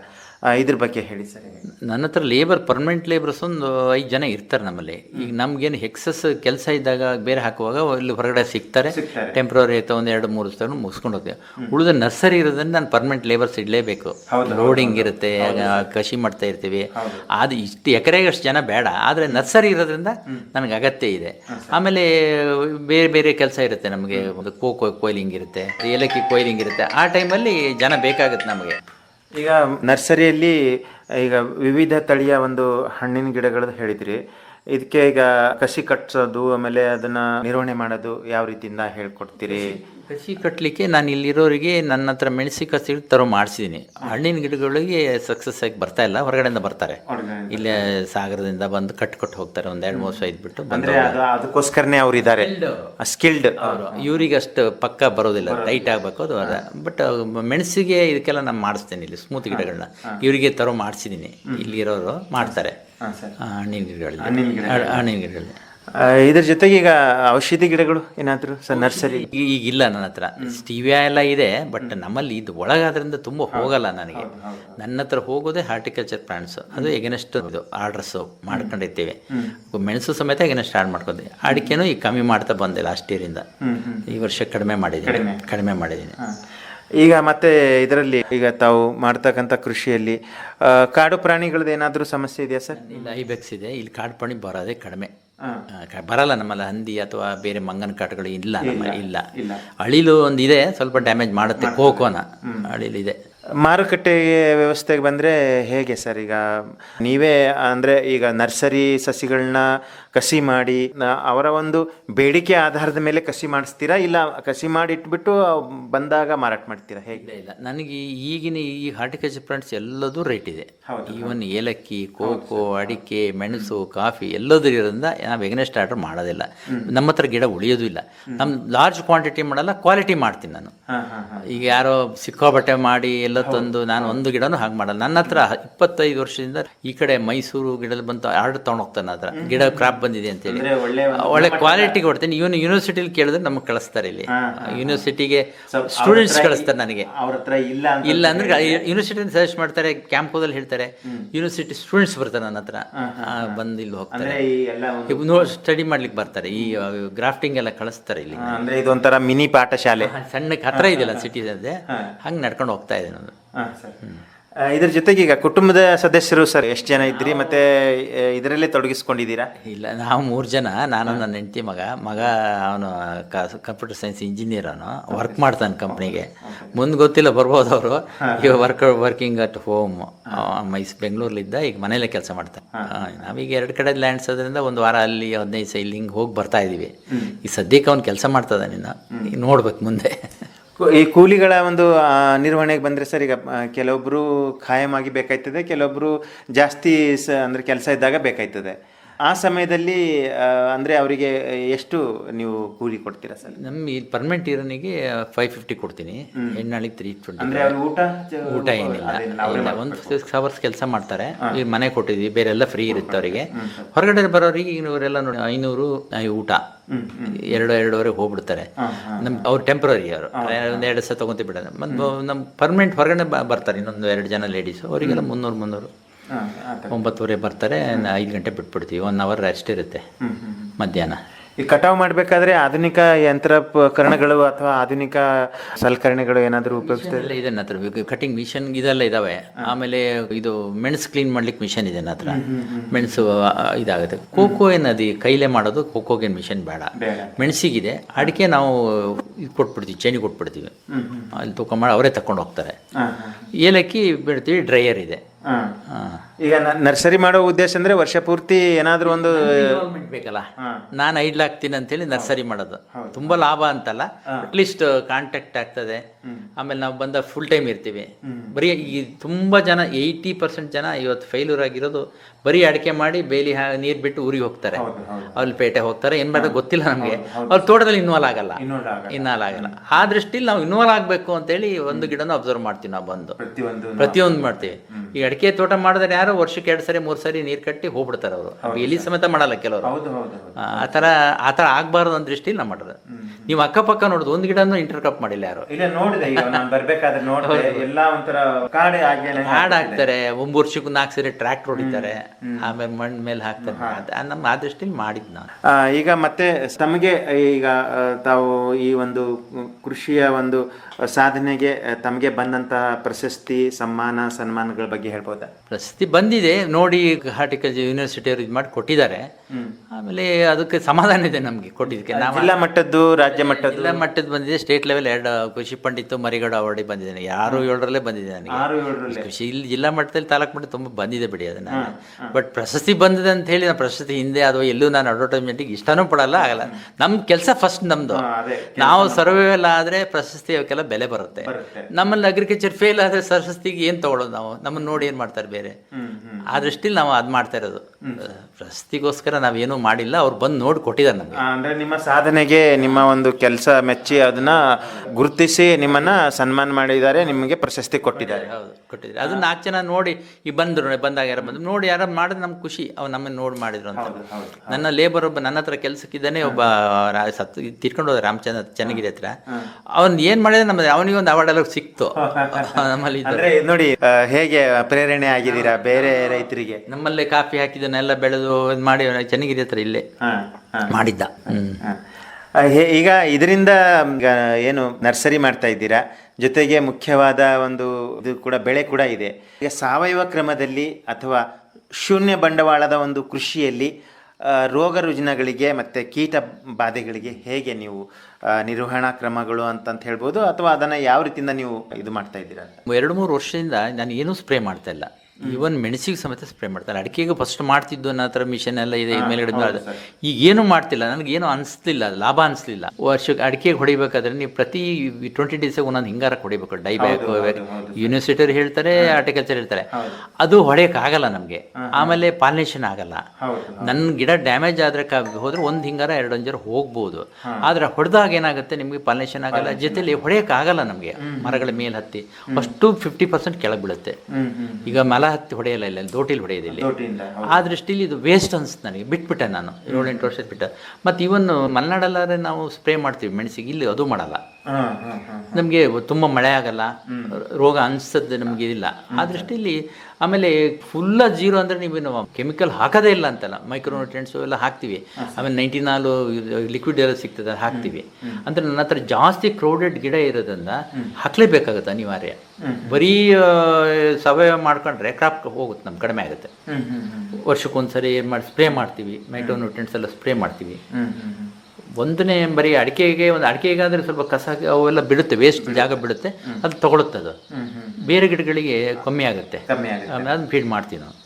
ಇದ್ರ ಬಗ್ಗೆ ಹೇಳಿ ಸರ್. ನನ್ನ ಹತ್ರ ಲೇಬರ್ ಪರ್ಮನೆಂಟ್ ಲೇಬರ್ಸ್ ಒಂದು ಐದು ಜನ ಇರ್ತಾರೆ ನಮ್ಮಲ್ಲಿ. ಈಗ ನಮ್ಗೇನು ಎಕ್ಸಸ್ ಕೆಲಸ ಇದ್ದಾಗ ಬೇರೆ ಹಾಕುವಾಗ ಇಲ್ಲಿ ಹೊರಗಡೆ ಸಿಗ್ತಾರೆ. ಟೆಂಪ್ರವರಿ ಆಯ್ತಾ ಒಂದು ಎರಡು ಮೂರು ಸ್ಥಳ ಮುಗಿಸ್ಕೊಂಡು ಹೋಗ್ತೀವಿ. ಉಳಿದ ನರ್ಸರಿ ಇರೋದ್ರಿಂದ ನಾನು ಪರ್ಮನೆಂಟ್ ಲೇಬರ್ಸ್ ಇಡಲೇಬೇಕು. ಲೋಡಿಂಗ್ ಇರುತ್ತೆ ಕಸಿ ಕೃಷಿ ಮಾಡ್ತಾ ಇರ್ತೀವಿ. ಅದು ಇಷ್ಟು ಎಕರೆಗೆ ಅಷ್ಟು ಜನ ಬೇಡ. ಆದರೆ ನರ್ಸರಿ ಇರೋದ್ರಿಂದ ನನಗೆ ಅಗತ್ಯ ಇದೆ. ಆಮೇಲೆ ಬೇರೆ ಬೇರೆ ಕೆಲಸ ಇರುತ್ತೆ ನಮಗೆ. ಒಂದು ಕೋಕೋ ಕೊಯ್ಲಿಂಗ್ ಇರುತ್ತೆ. ಏಲಕ್ಕಿ ಕೊಯ್ಲಿಂಗ್ ಇರುತ್ತೆ ಆ ಟೈಮಲ್ಲಿ ಜನ ಬೇಕಾಗುತ್ತೆ ನಮಗೆ. ಈಗ ನರ್ಸರಿಯಲ್ಲಿ ಈಗ ವಿವಿಧ ತಳಿಯ ಒಂದು ಹಣ್ಣಿನ ಗಿಡಗಳು ಹೇಳಿದ್ರಿ. ಇದಕ್ಕೆ ಈಗ ಕಸಿ ಕಟ್ಸೋದು ಆಮೇಲೆ ಅದನ್ನ ನಿರ್ವಹಣೆ ಮಾಡೋದು ಯಾವ ರೀತಿಯಿಂದ ಹೇಳ್ಕೊಡ್ತೀರಿ? ಕಸಿ ಕಟ್ಟಲಿಕ್ಕೆ ನಾನು ಇಲ್ಲಿರೋರಿಗೆ ನನ್ನ ಹತ್ರ ಮೆಣಸಿ ಕಸಿ ತರೋ ಮಾಡಿಸಿದ್ದೀನಿ. ಹಣ್ಣಿನ ಗಿಡಗಳಿಗೆ ಸಕ್ಸಸ್ ಆಗಿ ಬರ್ತಾ ಇಲ್ಲ ಹೊರಗಡೆಯಿಂದ ಬರ್ತಾರೆ. ಇಲ್ಲೇ ಸಾಗರದಿಂದ ಬಂದು ಕಟ್ ಕೊಟ್ಟು ಹೋಗ್ತಾರೆ ಒಂದು ಎರಡು ಮೂರು ಐದು ಬಿಟ್ಟು ಬಂದು ಅಂದ್ರೆ ಅದು ಅದಕ್ಕೋಸ್ಕರನೇ ಅವ್ರು ಇದ್ದಾರೆ ಸ್ಕಿಲ್ಡ್ ಇವ್ರಿಗೆ ಅಷ್ಟು ಪಕ್ಕ ಬರೋದಿಲ್ಲ ಟೈಟ್ ಆಗಬೇಕು ಅದು ಬಟ್ ಮೆಣಸಿಗೆ ಇದಕ್ಕೆಲ್ಲ ನಾನು ಮಾಡಿಸ್ತೇನೆ ಇಲ್ಲಿ ಸ್ಮೂತ್ ಗಿಡಗಳನ್ನ ಇವರಿಗೆ ತರೋ ಮಾಡಿಸಿದ್ದೀನಿ ಇಲ್ಲಿರೋರು ಮಾಡ್ತಾರೆ. ಹಣ್ಣಿನ ಗಿಡಗಳಲ್ಲಿ. ಹಣ್ಣಿನ ಗಿಡಗಳಲ್ಲಿ. ಇದ್ರ ಜೊತೆಗೆ ಈಗ ಔಷಧಿ ಗಿಡಗಳು ಏನಾದ್ರು ಸರ್ ನರ್ಸರಿ? ಈಗ ಈಗ ಇಲ್ಲ ನನ್ನ ಹತ್ರ. ಸ್ಟಿವಿಯಾ ಎಲ್ಲ ಇದೆ ಬಟ್ ನಮ್ಮಲ್ಲಿ ಇದು ಒಳಗಾದ್ರಿಂದ ತುಂಬ ಹೋಗಲ್ಲ ನನಗೆ. ನನ್ನ ಹತ್ರ ಹೋಗೋದೇ ಹಾರ್ಟಿಕಲ್ಚರ್ ಪ್ಲಾಂಟ್ಸ್. ಅದು ಎಗನೆಸ್ಟ್ ಇದು ಆರ್ಡರ್ಸು ಮಾಡ್ಕೊಂಡಿರ್ತೀವಿ. ಮೆಣಸು ಸಮೇತ ಎಗನೆಸ್ಟ್ ಸ್ಟಾರ್ಟ್ ಮಾಡ್ಕೊಂಡೆ ಅಡಿಕೆನೂ ಈಗ ಕಮ್ಮಿ ಮಾಡ್ತಾ ಬಂದೆ ಲಾಸ್ಟ್ ಇಯರಿಂದ ಈ ವರ್ಷ ಕಡಿಮೆ ಮಾಡಿದ್ದೀನಿ. ಕಡಿಮೆ. ಮಾಡಿದ್ದೀನಿ. ಈಗ ಮತ್ತೆ ಇದರಲ್ಲಿ ಈಗ ತಾವು ಮಾಡ್ತಕ್ಕಂಥ ಕೃಷಿಯಲ್ಲಿ ಆ, ಕಾಡು ಪ್ರಾಣಿಗಳದ್ದು ಏನಾದರೂ ಸಮಸ್ಯೆ ಇದೆಯಾ ಸರ್? ಇಲ್ಲಿ ಐಬೆಕ್ಸ್ ಇದೆ. ಇಲ್ಲಿ ಕಾಡು ಪ್ರಾಣಿ ಬರೋದೇ ಕಡಿಮೆ. ಆ, ಕ- ಬರಲ್ಲ ನಮ್ಮಲ್ಲಿ ಹಂದಿ ಅಥವಾ ಬೇರೆ ಮಂಗನ ಕಾಡುಗಳು ಇಲ್ಲ ಇಲ್ಲ ಅಳಿಲು ಒಂದು ಇದೆ ಸ್ವಲ್ಪ ಡ್ಯಾಮೇಜ್ ಮಾಡುತ್ತೆ ಕೋಕೋನ. ಅಳಿಲು ಇದೆ ಮಾರುಕಟ್ಟೆ ವ್ಯವಸ್ಥೆಗೆ ಬಂದರೆ ಹೇಗೆ ಸರ್ ಈಗ? ನೀವೇ ಅಂದರೆ ಈಗ ನರ್ಸರಿ ಸಸಿಗಳನ್ನ ಕಸಿ ಮಾಡಿ ಅವರ ಒಂದು ಬೇಡಿಕೆ ಆಧಾರದ ಮೇಲೆ ಕಸಿ ಮಾಡಿಸ್ತೀರಾ? ಇಲ್ಲ ಕಸಿ ಮಾಡಿ ಇಟ್ಬಿಟ್ಟು ಬಂದಾಗ ಮಾರಾಟ ಮಾಡ್ತೀರಾ? ಹೇಗೆ? ಇಲ್ಲ ಇಲ್ಲ. ನನಗೆ ಈಗಿನ ಈ ಹಾರ್ಟಿಕಲ್ಚರ್ ಪ್ಲಾಂಟ್ಸ್ ಎಲ್ಲದೂ ರೇಟ್ ಇದೆ. ಈವನ್ ಏಲಕ್ಕಿ ಕೋಕೋ ಅಡಿಕೆ ಮೆಣಸು ಕಾಫಿ ಎಲ್ಲದೂ ಇರೋದ್ರಿಂದ ನಾವು ಎಗ್ನೆಸ್ಟ್ ಆರ್ಡರ್ ಮಾಡೋದಿಲ್ಲ. ನಮ್ಮ ಹತ್ರ ಗಿಡ ಉಳಿಯೋದು ಇಲ್ಲ. ನಮ್ಮ ಲಾರ್ಜ್ ಕ್ವಾಂಟಿಟಿ ಮಾಡಲ್ಲ ಕ್ವಾಲಿಟಿ ಮಾಡ್ತೀನಿ ನಾನು. ಈಗ ಯಾರೋ ಸಿಕ್ಕಾಬಟ್ಟೆ ಮಾಡಿ ಎಲ್ಲ ತಂದು ನಾನು ಒಂದು ಗಿಡನೂ ಹಾಗೆ ಮಾಡಲ್ಲ. ನನ್ನ ಹತ್ರ ಇಪ್ಪತ್ತೈದು ವರ್ಷದಿಂದ ಈ ಕಡೆ ಮೈಸೂರು ಗಿಡದಲ್ಲಿ ಬಂತು ಆರ್ಡರ್ ತೊಗೊಂಡೋಗ್ತಾನೆ ಹತ್ರ ಗಿಡ ಕ್ರಾಪ್ ಬಂದಿದೆ ಅಂತೇಳಿ. ಒಳ್ಳೆ ಕ್ವಾಲಿಟಿ ಕೊಡ್ತೀನಿ. ಇವನು ಯೂನಿವರ್ಸಿಟಿಲಿ ಕೇಳಿದ್ರೆ ನಮಗೆ ಕಳಿಸ್ತಾರೆ ಇಲ್ಲಿ. ಯೂನಿವರ್ಸಿಟಿಗೆ ಸ್ಟೂಡೆಂಟ್ಸ್ ಕಳಿಸ್ತಾರೆ ನನಗೆ. ಇಲ್ಲ ಇಲ್ಲ ಅಂದ್ರೆ ಯೂನಿವರ್ಸಿಟಿ ಸಜೆಸ್ಟ್ ಮಾಡ್ತಾರೆ ಕ್ಯಾಂಪೋದಲ್ಲಿ ಹೇಳ್ತಾರೆ ಯೂನಿವರ್ಸಿಟಿ ಸ್ಟೂಡೆಂಟ್ಸ್ ಬರ್ತಾರೆ ನನ್ನ ಹತ್ರ. ಬಂದು ಇಲ್ಲಿ ಹೋಗ್ತಾರೆ. ಸ್ಟಡಿ ಮಾಡ್ಲಿಕ್ಕೆ ಬರ್ತಾರೆ. ಈ ಗ್ರಾಫ್ಟಿಂಗ್ ಎಲ್ಲ ಕಳಿಸ್ತಾರೆ ಇಲ್ಲಿ. ಅಂದ್ರೆ ಇದೊಂಥರ ಮಿನಿ ಪಾಠಶಾಲೆ. ಸಣ್ಣಕ್ಕೆ ಹತ್ರ ಇದೆಯಲ್ಲ ಸಿಟಿ ಅದೇ ಹಂಗೆ ನಡ್ಕೊಂಡು ಹೋಗ್ತಾ ಇದೆ ನಾನು ಹಾಂ ಸರ್. ಆ, ಇದ್ರ ಜೊತೆಗೆ ಈಗ ಕುಟುಂಬದ ಸದಸ್ಯರು ಸರ್ ಎಷ್ಟು ಜನ ಇದ್ರಿ ಮತ್ತೆ ಇದರಲ್ಲೇ ತೊಡಗಿಸ್ಕೊಂಡಿದ್ದೀರಾ? ಇಲ್ಲ ನಾವು ಮೂರು ಜನ. ನಾನು ನನ್ನ ಹೆಂಡತಿ ಮಗ. ಮಗ ಅವನು ಕಂಪ್ಯೂಟರ್ ಸೈನ್ಸ್ ಇಂಜಿನಿಯರ್ ಅವನು. ವರ್ಕ್ ಮಾಡ್ತಾನೆ ಕಂಪ್ನಿಗೆ. ಮುಂದೆ ಗೊತ್ತಿಲ್ಲ ಬರ್ಬೋದು ಅವರು. ಈಗ ವರ್ಕ್ ವರ್ಕಿಂಗ್ ಅಟ್ ಹೋಮ್ ಮೈಸ್ ಬೆಂಗಳೂರಲ್ಲಿದ್ದ ಈಗ ಮನೇಲೆ ಕೆಲಸ ಮಾಡ್ತಾನೆ. ನಾವೀಗ ಎರಡು ಕಡೆ ಲ್ಯಾಂಡ್ಸ್ ಅದರಿಂದ ಒಂದು ವಾರ ಅಲ್ಲಿ ಹದಿನೈದು ಸೈಲ್ ಹಿಂಗೆ ಹೋಗಿ ಬರ್ತಾ ಇದ್ದೀವಿ ಈಗ ಸದ್ಯಕ್ಕೆ ಅವ್ನು ಕೆಲಸ ಮಾಡ್ತದ ಈಗ ನೋಡ್ಬೇಕು ಮುಂದೆ. ಈ ಕೂಲಿಗಳ ಒಂದು ನಿರ್ವಹಣೆಗೆ ಬಂದರೆ ಸರ್ ಈಗ ಕೆಲವೊಬ್ಬರು ಖಾಯಂ ಆಗಿ ಬೇಕಾಯ್ತದೆ ಕೆಲವೊಬ್ಬರು ಜಾಸ್ತಿ ಸ, ಅಂದರೆ ಕೆಲಸ ಇದ್ದಾಗ ಬೇಕಾಯ್ತದೆ. ಆ ಸಮಯದಲ್ಲಿ ಆ, ಅಂದ್ರೆ ಅವರಿಗೆ ಎಷ್ಟು ನೀವು ಕೂಲಿ ಕೊಡ್ತೀರಾ ಸರ್? ನಮ್ಮ ಈ ಪರ್ಮನೆಂಟ್ ಇರೋನಿಗೆ ಫೈವ್ ಫಿಫ್ಟಿ ಕೊಡ್ತೀನಿ. ಹೆಣ್ಣಾಳಿಗೆ ತ್ರೀ ಟ್ವೆಂಟಿ ಅಂದ್ರೆ ಅವ್ರ ಊಟ ಚ- ಊಟ ಏನಿಲ್ಲ. ಇಲ್ಲ ಒಂದು ಸಿಕ್ಸ್ ಅವರ್ಸ್ ಕೆಲಸ ಮಾಡ್ತಾರೆ. ಈಗ ಮನೆ ಕೊಟ್ಟಿದ್ವಿ ಬೇರೆಲ್ಲ ಫ್ರೀ ಇರುತ್ತೆ ಅವರಿಗೆ. ಹೊರಗಡೆ ಬರೋರಿಗೆ ಇವರೆಲ್ಲ ನೋಡಿ ಐನೂರು ಆ, ಊಟ. ಎರಡು ಎರಡೂವರೆಗೆ ಹೋಗ್ಬಿಡ್ತಾರೆ. ನಮ್ ಅವ್ರು ಟೆಂಪ್ರರಿ ಅವರು. ಒಂದು ಎರಡು ಸಹ ತಗೊಂತ ಬಿಡೋದು ಮತ್ತು ನಮ್ಮ ಪರ್ಮನೆಂಟ್ ಹೊರಗಡೆ ಬ- ಬರ್ತಾರೆ ಇನ್ನೊಂದು ಎರಡು ಜನ ಲೇಡೀಸು ಅವರಿಗೆಲ್ಲ ಮುನ್ನೂರು ಮುನ್ನೂರು. ಒಂಬತ್ತುವರೆ ಬರ್ತಾರೆ ಐದು ಗಂಟೆ ಬಿಟ್ಬಿಡ್ತೀವಿ ಒನ್ ಅವರ್ ರೆಸ್ಟ್ ಇರುತ್ತೆ ಮಧ್ಯಾಹ್ನ. ಈ ಕಟಾವು ಮಾಡಬೇಕಾದ್ರೆ ಆಧುನಿಕ ಯಂತ್ರೋಪಕರಣಗಳು ಅಥವಾ ಆಧುನಿಕ ಸಲಕರಣೆಗಳು ಏನಾದರೂ ಉಪಯೋಗಿಸ್ತಾರೆ? ಇದೆ ನನ್ನ ಹತ್ರ ಕಟಿಂಗ್ ಮಿಷನ್ ಇದೆಲ್ಲ ಇದಾವೆ. ಆಮೇಲೆ ಇದು ಮೆಣಸು ಕ್ಲೀನ್ ಮಾಡ್ಲಿಕ್ಕೆ ಮಿಷನ್ ಇದೆ ನನ್ನ ಹತ್ರ ಮೆಣಸು ಇದಾಗುತ್ತೆ. ಕೋಕೋ ಏನದು? ಕೈಲೇ ಮಾಡೋದು ಕೋಕೋಗೆ ಮಿಷನ್ ಬೇಡ. ಮೆಣಸಿಗಿದೆ. ಅಡಿಕೆ ನಾವು ಇದು ಕೊಟ್ಬಿಡ್ತೀವಿ ಚೇಣಿ ಕೊಟ್ಬಿಡ್ತೀವಿ. ಅಲ್ಲಿ ತೂಕ ಮಾಡಿ ಅವರೇ ತಕೊಂಡು ಹೋಗ್ತಾರೆ. ಏಲಕ್ಕಿ ಬಿಡ್ತೀವಿ ಡ್ರೈಯರ್ ಇದೆ. ಹಾಂ ಹಾಂ ಈಗ ನರ್ಸರಿ ಮಾಡೋ ಉದ್ದೇಶ ಅಂದ್ರೆ ವರ್ಷ ಪೂರ್ತಿ ಏನಾದರೂ ಒಂದು ಇನ್ವಾಲ್ವ್ಮೆಂಟ್ ಬೇಕಲ್ಲ? ನಾನು ಅಂತ ಅಂತೇಳಿ ನರ್ಸರಿ ಮಾಡೋದು. ತುಂಬಾ ಲಾಭ ಅಂತಲ್ಲ. ಅಟ್ಲೀಸ್ಟ್ ಕಾಂಟ್ಯಾಕ್ಟ್ ಆಗ್ತದೆ. ಆಮೇಲೆ ನಾವು ಬಂದ ಫುಲ್ ಟೈಮ್ ಇರ್ತೀವಿ. ಬರೀ ಈ ತುಂಬಾ ಜನ ಏಯ್ಟಿ ಪರ್ಸೆಂಟ್ ಜನ ಇವತ್ತು ಫೈಲೂರ್ ಆಗಿರೋದು ಬರೀ ಅಡಿಕೆ ಮಾಡಿ ಬೇಲಿ ನೀರು ಬಿಟ್ಟು ಊರಿಗೆ ಹೋಗ್ತಾರೆ. ಅಲ್ಲಿ ಪೇಟೆ ಹೋಗ್ತಾರೆ. ಏನ್ ಮಾಡೋದು ಗೊತ್ತಿಲ್ಲ ನಮಗೆ. ಅವ್ರು ತೋಟದಲ್ಲಿ ಇನ್ವಾಲ್ ಆಗಲ್ಲ. ಇನ್ವಾಲ್ವ್ ಆಗಲ್ಲ. ಆ ದೃಷ್ಟಿಲಿ ನಾವು ಇನ್ವಾಲ್ವ್ ಆಗಬೇಕು ಅಂತೇಳಿ ಒಂದು ಗಿಡನೂ ಅಬ್ಸರ್ವ್ ಮಾಡ್ತೀವಿ ನಾವು ಬಂದು. ಪ್ರತಿಯೊಂದು ಪ್ರತಿಯೊಂದು ಮಾಡ್ತೀವಿ. ಈ ಅಡಿಕೆ ತೋಟ ಮಾಡಿದ್ರೆ ಯಾರೋ ವರ್ಷಕ್ಕೆ ಎರಡು ಸರಿ ಮೂರು ಸರಿ ನೀರು ಕಟ್ಟಿ ಹೋಗ್ಬಿಡ್ತಾರೆ ಅವರು. ಎಲ್ಲಿ ಸಮೇತ ಮಾಡಲ್ಲ ಕೆಲವರು. ಆ ಥರ ಆ ಥರ ಆಗಬಾರ್ದು ಅನ್ನೋ ದೃಷ್ಟಿಲಿ ನಾವು ಮಾಡೋದು ನೀವು ಅಕ್ಕಪಕ್ಕ ನೋಡೋದು ಒಂದು ಗಿಡನು ಇಂಟರ್ ಕಪ್ ಮಾಡಿಲ್ಲ ಯಾರು. ಇಲ್ಲ ನೋಡಿದೆ ನಾನು ಬರ್ಬೇಕಾದ್ರೆ ನೋಡಿದೆ ಎಲ್ಲಾ ಒಂಥರ ಕಾಡೆ ಹಾಕ್ತಾರೆ. ಒಂದು ವರ್ಷಕ್ಕೂ ನಾಲ್ಕು ಸರಿ ಟ್ರ್ಯಾಕ್ಟರ್ ಹೊಡಿತಾರೆ ಆಮೇಲೆ ಮಣ್ಣು ಮೇಲೆ ಹಾಕ್ತಾರೆ. ನಮ್ಮ ಆ ದೃಷ್ಟಿಲಿ ಮಾಡಿದ್ ನಾನು ಈಗ ಮತ್ತೆ ತಮಗೆ ಈಗ ತಾವು ಈ ಒಂದು ಕೃಷಿಯ ಒಂದು ಸಾಧನೆಗೆ ತಮಗೆ ಬಂದಂತಹ ಪ್ರಶಸ್ತಿ ಸಮ್ಮಾನ ಸನ್ಮಾನಗಳ ಬಗ್ಗೆ ಹೇಳ್ಬೋದಾ? ಪ್ರಶಸ್ತಿ ಬಂದಿದೆ ನೋಡಿ ಹಾರ್ಟಿಕಲ್ಚರ್ ಯೂನಿವರ್ಸಿಟಿಯವರು ಇದು ಮಾಡಿ ಕೊಟ್ಟಿದ್ದಾರೆ. ಆಮೇಲೆ ಅದಕ್ಕೆ ಸಮಾಧಾನ ಇದೆ ನಮಗೆ ಕೊಟ್ಟಿದ್ದಕ್ಕೆ. ನಾವು ಜಿಲ್ಲಾ ಮಟ್ಟದ್ದು ರಾಜ್ಯ ಮಟ್ಟದ್ದು? ಜಿಲ್ಲಾ ಮಟ್ಟದ ಬಂದಿದೆ ಸ್ಟೇಟ್ ಲೆವೆಲ್ ಎರಡು ಕೃಷಿ ಪಂಡಿತು ಮರಿಗಡ ಅವಾರ್ಡಿಗೆ ಬಂದಿದೆ ಯಾರು ಏಳರಲ್ಲೇ ಬಂದಿದೆ ನನಗೆ. ಕೃಷಿ ಇಲ್ಲಿ ಜಿಲ್ಲಾ ಮಟ್ಟದಲ್ಲಿ ತಾಲೂಕು ಮಟ್ಟ ತುಂಬ ಬಂದಿದೆ ಬಿಡಿ ಅದನ್ನ ಬಟ್ ಪ್ರಶಸ್ತಿ ಬಂದಿದೆ ಅಂತ ಹೇಳಿ ನಾನು ಪ್ರಶಸ್ತಿ ಹಿಂದೆ ಅಥವಾ ಎಲ್ಲೂ ನಾನು ಅಡ್ವರ್ಟೈಸ್ಮೆಂಟಿಗೆ ಇಷ್ಟನೂ ಪಡಲ್ಲ ಆಗಲ್ಲ. ನಮ್ಮ ಕೆಲಸ ಫಸ್ಟ್ ನಮ್ಮದು ನಾವು ಎಲ್ಲ ಆದರೆ ಪ್ರಶಸ್ತಿ ಅವಕ್ಕೆಲ್ಲ ಬೆಲೆ ಬರುತ್ತೆ. ನಮ್ಮಲ್ಲಿ ಅಗ್ರಿಕಲ್ಚರ್ ಫೇಲ್ ಆದ್ರೆ ಪ್ರಶಸ್ತಿಗೆ ಏನ್ ತಗೊಳ್ಳೋದು ನಾವು? ನಮ್ಮನ್ನ ನೋಡಿ ಏನ್ ಮಾಡ್ತಾರೆ ಬೇರೆ? ಆ ದೃಷ್ಟಿಲಿ ನಾವು ಅದ್ ಮಾಡ್ತಾ ಇರೋದು. ಪ್ರಸ್ತಿಗೋಸ್ಕರ ನಾವೇನು ಮಾಡಿಲ್ಲ ಅವ್ರು ಬಂದು ನೋಡಿ ಕೊಟ್ಟಿದ್ದಾರೆ ನಮ್ಗೆ ಅಂದ್ರೆ ನಿಮ್ಮ ಸಾಧನೆಗೆ ನಿಮ್ಮ ಒಂದು ಕೆಲಸ ಮೆಚ್ಚಿ ಅದನ್ನ ಗುರುತಿಸಿ ನಿಮ್ಮನ್ನ ಸನ್ಮಾನ ಮಾಡಿದ್ದಾರೆ ನಿಮಗೆ ಪ್ರಶಸ್ತಿ ಕೊಟ್ಟಿದ್ದಾರೆ. ಹೌದು ಕೊಟ್ಟಿದ್ದಾರೆ. ಅದು ನಾಲ್ಕು ಜನ ನೋಡಿ ಈ ಬಂದ್ರು ಬಂದಾಗ ಯಾರು ಬಂದ್ರು ನೋಡಿ ಯಾರು ಮಾಡಿದ್ರೆ ನಮ್ಗೆ ಖುಷಿ ಅವ್ರು ನಮ್ಮನ್ನ ನೋಡಿ ಮಾಡಿದ್ರು ಅಂತ. ನನ್ನ ಲೇಬರ್ ಒಬ್ಬ ನನ್ನ ಹತ್ರ ಕೆಲಸಕ್ಕಿದ್ದಾನೆ ಒಬ್ಬ ಸತ್ತು ತೀರ್ಕೊಂಡು ಹೋದ ರಾಮಚಂದ್ರ ಚೆನ್ನಾಗಿದೆ ಹತ್ರ. ಅವ್ನು ಏನು ಮಾಡಿದ್ರೆ ನಮ್ಮ ಅವನಿಗೆ ಒಂದು ಅವಾರ್ಡ್ ಎಲ್ಲ ಸಿಕ್ತು. ನಮ್ಮಲ್ಲಿ ನೋಡಿ ಹೇಗೆ ಪ್ರೇರಣೆ ಆಗಿದ್ದೀರಾ ಬೇರೆ ರೈತರಿಗೆ? ನಮ್ಮಲ್ಲೇ ಕಾಫಿ ಹಾಕಿದನ್ನೆಲ್ಲ ಬೆಳೆದು ಇದು ಮಾಡಿ ಚೆನ್ನಾಗಿದೆ ಹತ್ರ ಇಲ್ಲೇ ಮಾಡಿದ್ದ. ಈಗ ಇದರಿಂದ ಏನು ನರ್ಸರಿ ಮಾಡ್ತಾ ಇದ್ದೀರಾ? ಜೊತೆಗೆ ಮುಖ್ಯವಾದ ಒಂದು ಇದು ಕೂಡ ಬೆಳೆ ಕೂಡ ಇದೆ. ಈಗ ಸಾವಯವ ಕ್ರಮದಲ್ಲಿ ಅಥವಾ ಶೂನ್ಯ ಬಂಡವಾಳದ ಒಂದು ಕೃಷಿಯಲ್ಲಿ ರೋಗ ರುಜಿನಗಳಿಗೆ ಮತ್ತು ಕೀಟ ಬಾಧೆಗಳಿಗೆ ಹೇಗೆ ನೀವು ನಿರ್ವಹಣಾ ಕ್ರಮಗಳು ಅಂತಂತ ಹೇಳ್ಬೋದು, ಅಥವಾ ಅದನ್ನು ಯಾವ ರೀತಿಯಿಂದ ನೀವು ಇದು ಮಾಡ್ತಾ ಇದ್ದೀರಾ ಎರಡು ಮೂರು ವರ್ಷದಿಂದ ನಾನು ಏನೂ ಸ್ಪ್ರೇ ಮಾಡ್ತಾ ಇಲ್ಲ. ಇವನ್ ಮೆಣಸಿಗೆ ಸಮೇತ ಸ್ಪ್ರೇ ಮಾಡ್ತಾರೆ. ಅಡಿಕೆಗೆ ಫಸ್ಟ್ ಮಾಡ್ತಿದ್ದು ಅನ್ನೋ ಹತ್ರ ಮಿಷನ್ ಎಲ್ಲ ಇದೆ ಮೇಲ್ಗಡೆ. ಈಗ ಏನು ಮಾಡ್ತಿಲ್ಲ? ನನಗೇನು ಅನಿಸ್ಲಿಲ್ಲ ಲಾಭ ಅನಿಸ್ಲಿಲ್ಲ. ವರ್ಷಕ್ಕೆ ಅಡಿಕೆಗೆ ಹೊಡಿಬೇಕಾದ್ರೆ ನೀವು ಪ್ರತಿ ಟ್ವೆಂಟಿ ಡೇಸಿಗೆ ಒಂದೊಂದು ಹಿಂಗಾರ ಹೊಡಿಬೇಕು ಡೈ ಬ್ಯಾಕ್ ಯೂನಿವರ್ಸಿಟಿ ಹೇಳ್ತಾರೆ ಆರ್ಟಿಕಲ್ಚರ್ ಹೇಳ್ತಾರೆ. ಅದು ಹೊಡೆಯೋಕ್ಕಾಗಲ್ಲ ಆಗಲ್ಲ ನಮಗೆ ಆಮೇಲೆ ಪಾಲಿನೇಷನ್ ಆಗಲ್ಲ. ನನ್ನ ಗಿಡ ಡ್ಯಾಮೇಜ್ ಆದ್ರೆ ಹೋದ್ರೆ ಒಂದು ಹಿಂಗಾರ ಎರಡು ಅಂಜರ ಹೋಗ್ಬೋದು. ಆದ್ರೆ ಹೊಡೆದಾಗ ಏನಾಗುತ್ತೆ? ನಿಮಗೆ ಪಾಲಿನೇಷನ್ ಆಗಲ್ಲ. ಜೊತೆಲಿ ಹೊಡೆಯೋಕ್ಕಾಗಲ್ಲ ಆಗಲ್ಲ ನಮಗೆ ಮರಗಳ ಮೇಲೆ ಹತ್ತಿ. ಅಷ್ಟು ಫಿಫ್ಟಿ ಪರ್ಸೆಂಟ್ ಕೆಳಗೆ ಬೀಳುತ್ತೆ. ಈಗ ಮಲ ಹತ್ತಿ ಹೊಡೆಯಲ್ಲ ಇಲ್ಲ ದೋಟಿಲಿ ಹೊಡೆಯೋದಿಲ್ಲ ಆ ದೃಷ್ಟಿಲಿ ಇದು ವೇಸ್ಟ್ ಅನ್ಸುತ್ತೆ ನನಗೆ ಬಿಟ್ಬಿಟ್ಟೆ ನಾನು ಏಳೆಂಟು ವರ್ಷ ಬಿಟ್ಟೆ. ಮತ್ತು ಇವನ್ ಮಲೆನಾಡಲ್ಲಾದ್ರೆ ನಾವು ಸ್ಪ್ರೇ ಮಾಡ್ತೀವಿ ಮೆಣಸಿಗೆ ಇಲ್ಲಿ ಅದು ಮಾಡಲ್ಲ. ನಮಗೆ ತುಂಬ ಮಳೆ ಆಗಲ್ಲ ರೋಗ ಅನ್ಸದ್ದು ನಮಗೆ ಇಲ್ಲ. ಆ ದೃಷ್ಟಿಲಿ ಆಮೇಲೆ ಫುಲ್ಲ ಜೀರೋ ಅಂದರೆ ನೀವು ಕೆಮಿಕಲ್ ಹಾಕೋದೇ ಇಲ್ಲ ಅಂತಲ್ಲ ಮೈಕ್ರೋನ್ಯೂಟ್ರಿಯೆಂಟ್ಸು ಎಲ್ಲ ಹಾಕ್ತೀವಿ. ಆಮೇಲೆ ನೈಂಟಿನಾಲು ಲಿಕ್ವಿಡ್ ಎಲ್ಲ ಸಿಗ್ತದೆ ಹಾಕ್ತೀವಿ. ಅಂದರೆ ನನ್ನ ಹತ್ರ ಜಾಸ್ತಿ ಕ್ರೌಡೆಡ್ ಗಿಡ ಇರೋದ್ರಿಂದ ಹಾಕಲೇಬೇಕಾಗುತ್ತೆ ಅನಿವಾರ್ಯ. ಬರೀ ಸವಯ ಸಾವಯವ ಮಾಡ್ಕೊಂಡ್ರೆ ಕ್ರಾಪ್ ಹೋಗುತ್ತೆ ನಮ್ಗೆ ಕಡಿಮೆ ಆಗುತ್ತೆ. ವರ್ಷಕ್ಕೊಂದ್ಸರಿ ಏನು ಮಾಡಿ ಸ್ಪ್ರೇ ಮಾಡ್ತೀವಿ ಮೈಕ್ರೋನ್ಯೂಟ್ರಿಯೆಂಟ್ಸ್ ಎಲ್ಲ ಸ್ಪ್ರೇ ಮಾಡ್ತೀವಿ. ಒಂದನೇ ಬರೀ ಅಡಿಕೆಗೆ ಒಂದು ಅಡಿಕೆಗಾದ್ರೆ ಸ್ವಲ್ಪ ಕಸ ಅವೆಲ್ಲ ಬಿಡುತ್ತೆ ವೇಸ್ಟ್ ಜಾಗ ಬಿಡುತ್ತೆ ಅದು ತಗೊಳುತ್ತೆ ಅದು. ಬೇರೆ ಗಿಡಗಳಿಗೆ ಕಮ್ಮಿ ಆಗುತ್ತೆ. ಕಮ್ಮಿ ಆಗುತ್ತೆ. ಆಮೇಲೆ ಅದನ್ನ ಫೀಡ್ ಮಾಡ್ತೀವಿ ನಾವು.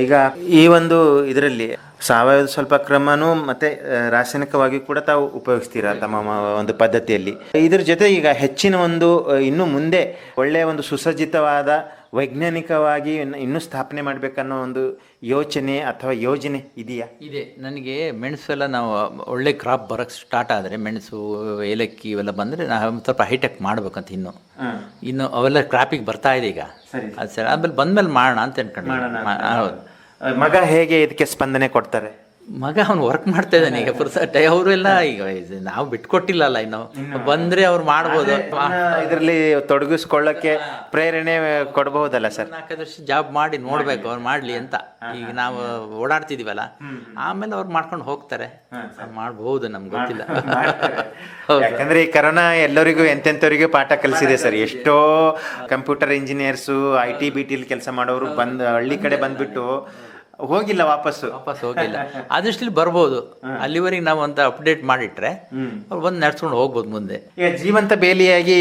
ಈಗ ಈ ಒಂದು ಇದರಲ್ಲಿ ಸಾವಯವ ಸ್ವಲ್ಪ ಕ್ರಮನೂ ಮತ್ತೆ ರಾಸಾಯನಿಕವಾಗಿ ಕೂಡ ತಾವು ಉಪಯೋಗಿಸ್ತೀರಾ ತಮ್ಮ ಒಂದು ಪದ್ಧತಿಯಲ್ಲಿ? ಇದ್ರ ಜೊತೆ ಈಗ ಹೆಚ್ಚಿನ ಒಂದು ಇನ್ನು ಮುಂದೆ ಒಳ್ಳೆಯ ಒಂದು ಸುಸಜ್ಜಿತವಾದ ವೈಜ್ಞಾನಿಕವಾಗಿ ಇನ್ನು- ಇನ್ನೂ ಸ್ಥಾಪನೆ ಮಾಡಬೇಕನ್ನೋ ಒಂದು ಯೋಚನೆ ಅಥವಾ ಯೋಜನೆ ಇದೆಯಾ? ಇದೆ. ನನಗೆ ಮೆಣಸು ಎಲ್ಲ ನಾವು ಒಳ್ಳೆ ಕ್ರಾಪ್ ಬರೋಕ್ಕೆ ಸ್ಟಾರ್ಟ್ ಆದರೆ ಮೆಣಸು ಏಲಕ್ಕಿ ಇವೆಲ್ಲ ಬಂದರೆ ನಾವು ಸ್ವಲ್ಪ ಹೈಟೆಕ್ ಮಾಡ್ಬೇಕಂತ ಇನ್ನು. ಇನ್ನು ಅವೆಲ್ಲ ಕ್ರಾಪಿಗೆ ಬರ್ತಾ ಇದೆ ಈಗ. ಸರಿ. ಅದು ಸರಿ ಆಮೇಲೆ ಬಂದ್ಮೇಲೆ ಮಾಡೋಣ ಅಂತ ಅನ್ಕೊಂಡು ಹೌದು. ಮಗ ಹೇಗೆ ಇದಕ್ಕೆ ಸ್ಪಂದನೆ ಕೊಡ್ತಾರೆ? ಮಗ ಅವ್ನು ವರ್ಕ್ ಮಾಡ್ತಾ ಇದ್ದಾನೆ ಈಗ ಪುರ್ಸಟ್ ಅವರು ಎಲ್ಲ ಈಗ ನಾವು ಬಿಟ್ಕೊಟ್ಟಿಲ್ಲಲ್ಲ ಇನ್ನು. ಬಂದ್ರೆ ಅವ್ರು ಮಾಡ್ಬೋದು. ಇದರಲ್ಲಿ ತೊಡಗಿಸ್ಕೊಳ್ಳಕ್ಕೆ ಪ್ರೇರಣೆ ಕೊಡಬಹುದಲ್ಲ ಸರ್? ನಾಲ್ಕೈದು ವರ್ಷ ಜಾಬ್ ಮಾಡಿ ನೋಡ್ಬೇಕು ಅವ್ರು ಮಾಡ್ಲಿ ಅಂತ. ಈಗ ನಾವು ಓಡಾಡ್ತಿದೀವಲ್ಲ ಆಮೇಲೆ ಅವ್ರು ಮಾಡ್ಕೊಂಡು ಹೋಗ್ತಾರೆ. ಮಾಡಬಹುದು ನಮ್ಗೆ ಗೊತ್ತಿಲ್ಲ. ಯಾಕಂದ್ರೆ ಈ ಕರೋನಾ ಎಲ್ಲರಿಗೂ ಎಂತೆಂಥವ್ರಿಗೆ ಪಾಠ ಕಲಿಸಿದೆ ಸರ್. ಎಷ್ಟೋ computer engineers I T B ಟಿಲಿ ಕೆಲಸ ಮಾಡೋರು ಬಂದು ಹಳ್ಳಿ ಕಡೆ ಬಂದ್ಬಿಟ್ಟು ಹೋಗಿಲ್ಲ ವಾಪಸ್ ವಾಪಸ್ ಹೋಗಿಲ್ಲ. ಆದಷ್ಟು ಬರ್ಬೋದು. ಅಲ್ಲಿವರೆಗೆ ನಾವು ಅಂತ ಅಪ್ಡೇಟ್ ಮಾಡಿಟ್ರೆ ಅವ್ರು ಬಂದು ನಡ್ಸ್ಕೊಂಡು ಹೋಗ್ಬೋದು ಮುಂದೆ. ಈಗ ಜೀವಂತ ಬೇಲಿಯಾಗಿ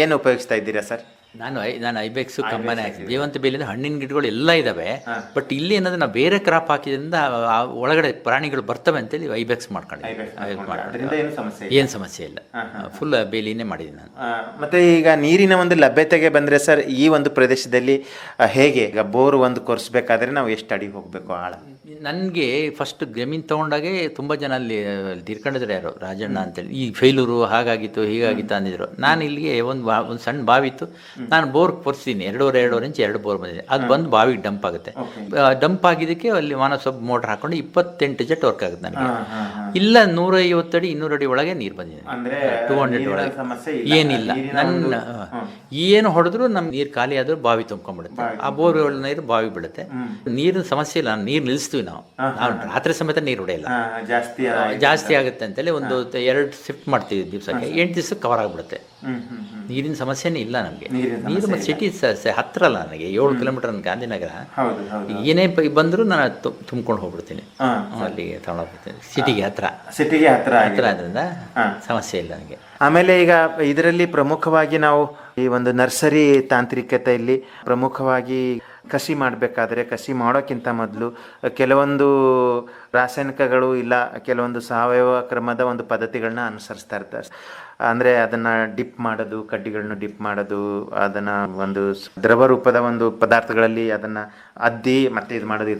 ಏನು ಉಪಯೋಗಿಸ್ತಾ ಇದ್ದೀರಾ ಸರ್? ನಾನು ಐ ನಾನು ಐಬೆಕ್ಸು ಕಮ್ಮನೆ ಹಾಕಿದ್ದೆ ಜೀವಂತ ಬೇಲಿಂದ ಹಣ್ಣಿನ ಗಿಡಗಳು ಎಲ್ಲ ಇದ್ದಾವೆ ಬಟ್ ಇಲ್ಲಿ ಏನಂದ್ರೆ ನಾವು ಬೇರೆ ಕ್ರಾಪ್ ಹಾಕಿದ್ರಿಂದ ಆ ಒಳಗಡೆ ಪ್ರಾಣಿಗಳು ಬರ್ತವೆ ಅಂತೇಳಿ ಐಬೆಕ್ಸ್ ಮಾಡ್ಕೊಂಡಿದ್ದೀನಿ ಅದರಿಂದ ಏನು ಸಮಸ್ಯೆ ಇಲ್ಲ? ಫುಲ್ ಬೇಲಿನೇ ಮಾಡಿದ್ದೀನಿ ನಾನು. ಮತ್ತೆ ಈಗ ನೀರಿನ ಒಂದು ಲಭ್ಯತೆಗೆ ಬಂದ್ರೆ ಸರ್ ಈ ಒಂದು ಪ್ರದೇಶದಲ್ಲಿ ಹೇಗೆ? ಈಗ ಬೋರ್ ಒಂದು ಕೊರ್ಸ್ಬೇಕಾದ್ರೆ ನಾವು ಎಷ್ಟು ಅಡಿ ಹೋಗಬೇಕು ಆಳ? ನನಗೆ ಫಸ್ಟ್ ಜಮೀನ್ ತೊಗೊಂಡಾಗೆ ತುಂಬ ಜನ ಅಲ್ಲಿ ತೀರ್ಕೊಂಡಿದ್ರು ಯಾರು ರಾಜಣ್ಣ ಅಂತೇಳಿ. ಈ ಫೇಲೂರು ಹಾಗಾಗಿತ್ತು ಹೀಗಾಗಿತ್ತು ಅಂದಿದ್ರು. ನಾನು ಇಲ್ಲಿಗೆ ಒಂದು ಒಂದು ಸಣ್ಣ ಬಾವಿ ಇತ್ತು ನಾನು ಬೋರ್ ಕೊರ್ಸಿದ್ದೀನಿ ಎರಡೂವರೆ ಎರಡೂವರೆ ಇಂಚ್ ಎರಡು ಬೋರ್ ಬಂದಿದೆ. ಅದು ಬಂದು ಬಾವಿಗೆ ಡಂಪ್ ಆಗುತ್ತೆ. ಡಂಪ್ ಆಗಿದ್ದಕ್ಕೆ ಅಲ್ಲಿ ಮಾನಸಬ್ ಮೋಟರ್ ಹಾಕೊಂಡು ಇಪ್ಪತ್ತೆಂಟು ಜೆಟ್ ವರ್ಕ್ ಆಗುತ್ತೆ ನನಗೆ. ಇಲ್ಲ ನೂರೈವತ್ತಡಿ ಇನ್ನೂರಡಿ ಒಳಗೆ ನೀರು ಬಂದಿದೆ. ಟೂ ಹಂಡ್ರೆಡ್ ಒಳಗೆ. ಏನಿಲ್ಲ. ನನ್ನ ಏನು ಹೊಡೆದ್ರು ನಮ್ಮ ನೀರು ಖಾಲಿ ಆದರೂ ಬಾವಿ ತುಂಬ್ಕೊಂಡ್ಬಿಡುತ್ತೆ. ಆ ಬೋರ್ ನೀರು ಬಾವಿ ಬಿಡುತ್ತೆ ನೀರಿನ ಸಮಸ್ಯೆ ಇಲ್ಲ. ನೀರು ನಿಲ್ಲಿಸ್ತೀವಿ ನಾವು. ನಾವು ರಾತ್ರಿ ಸಮೇತ ನೀರು ಹೊಡೆಯಲ್ಲ. ಜಾಸ್ತಿ ಜಾಸ್ತಿ ಆಗುತ್ತೆ ಅಂತೇಳಿ ಒಂದು ಎರಡು ಶಿಫ್ಟ್ ಮಾಡ್ತೀವಿ ದಿವಸಕ್ಕೆ. ಎಂಟು ದಿವಸಕ್ಕೆ ಕವರ್ ಆಗಿಬಿಡುತ್ತೆ. ನೀರಿನ ಸಮಸ್ಯೆನೇ ಇಲ್ಲ ನಮಗೆ. ನೀರು ಮತ್ತು ಸಿಟಿ ಹತ್ರ ಅಲ್ಲ ನನಗೆ ಏಳು ಕಿಲೋಮೀಟರ್ ಗಾಂಧಿನಗರ. ಏನೇ ಬಂದರೂ ನಾನು ತುಂಬಿಕೊಂಡು ಹೋಗ್ಬಿಡ್ತೀನಿ. ಅಲ್ಲಿ ಅಲ್ಲಿಗೆ ತಗೊಂಡೋಗ್ಬಿಡ್ತೀನಿ. ಸಿಟಿಗೆ ಹತ್ರ. ಸಿಟಿಗೆ ಹತ್ರ. ಹತ್ರ ಆದ್ರಿಂದ ಸಮಸ್ಯೆ ಇಲ್ಲ ನನಗೆ. ಆಮೇಲೆ ಈಗ ಇದರಲ್ಲಿ ಪ್ರಮುಖವಾಗಿ ನಾವು ಈ ಒಂದು ನರ್ಸರಿ ತಾಂತ್ರಿಕತೆಯಲ್ಲಿ ಪ್ರಮುಖವಾಗಿ ಕಸಿ ಮಾಡಬೇಕಾದ್ರೆ ಕಸಿ ಮಾಡೋಕ್ಕಿಂತ ಮೊದಲು ಕೆಲವೊಂದು ರಾಸಾಯನಿಕಗಳು ಇಲ್ಲ ಕೆಲವೊಂದು ಸಾವಯವ ಕ್ರಮದ ಒಂದು ಪದ್ಧತಿಗಳನ್ನ ಅನುಸರಿಸ್ತಾ ಇರ್ತಾರೆ. ಅಂದರೆ ಅದನ್ನು ಡಿಪ್ ಮಾಡೋದು ಕಡ್ಡಿಗಳನ್ನ ಡಿಪ್ ಮಾಡೋದು ಅದನ್ನು ಒಂದು ದ್ರವ ರೂಪದ ಒಂದು ಪದಾರ್ಥಗಳಲ್ಲಿ ಅದನ್ನು ಅದ್ದಿ ಮತ್ತೆ ಇದು ಮಾಡೋದು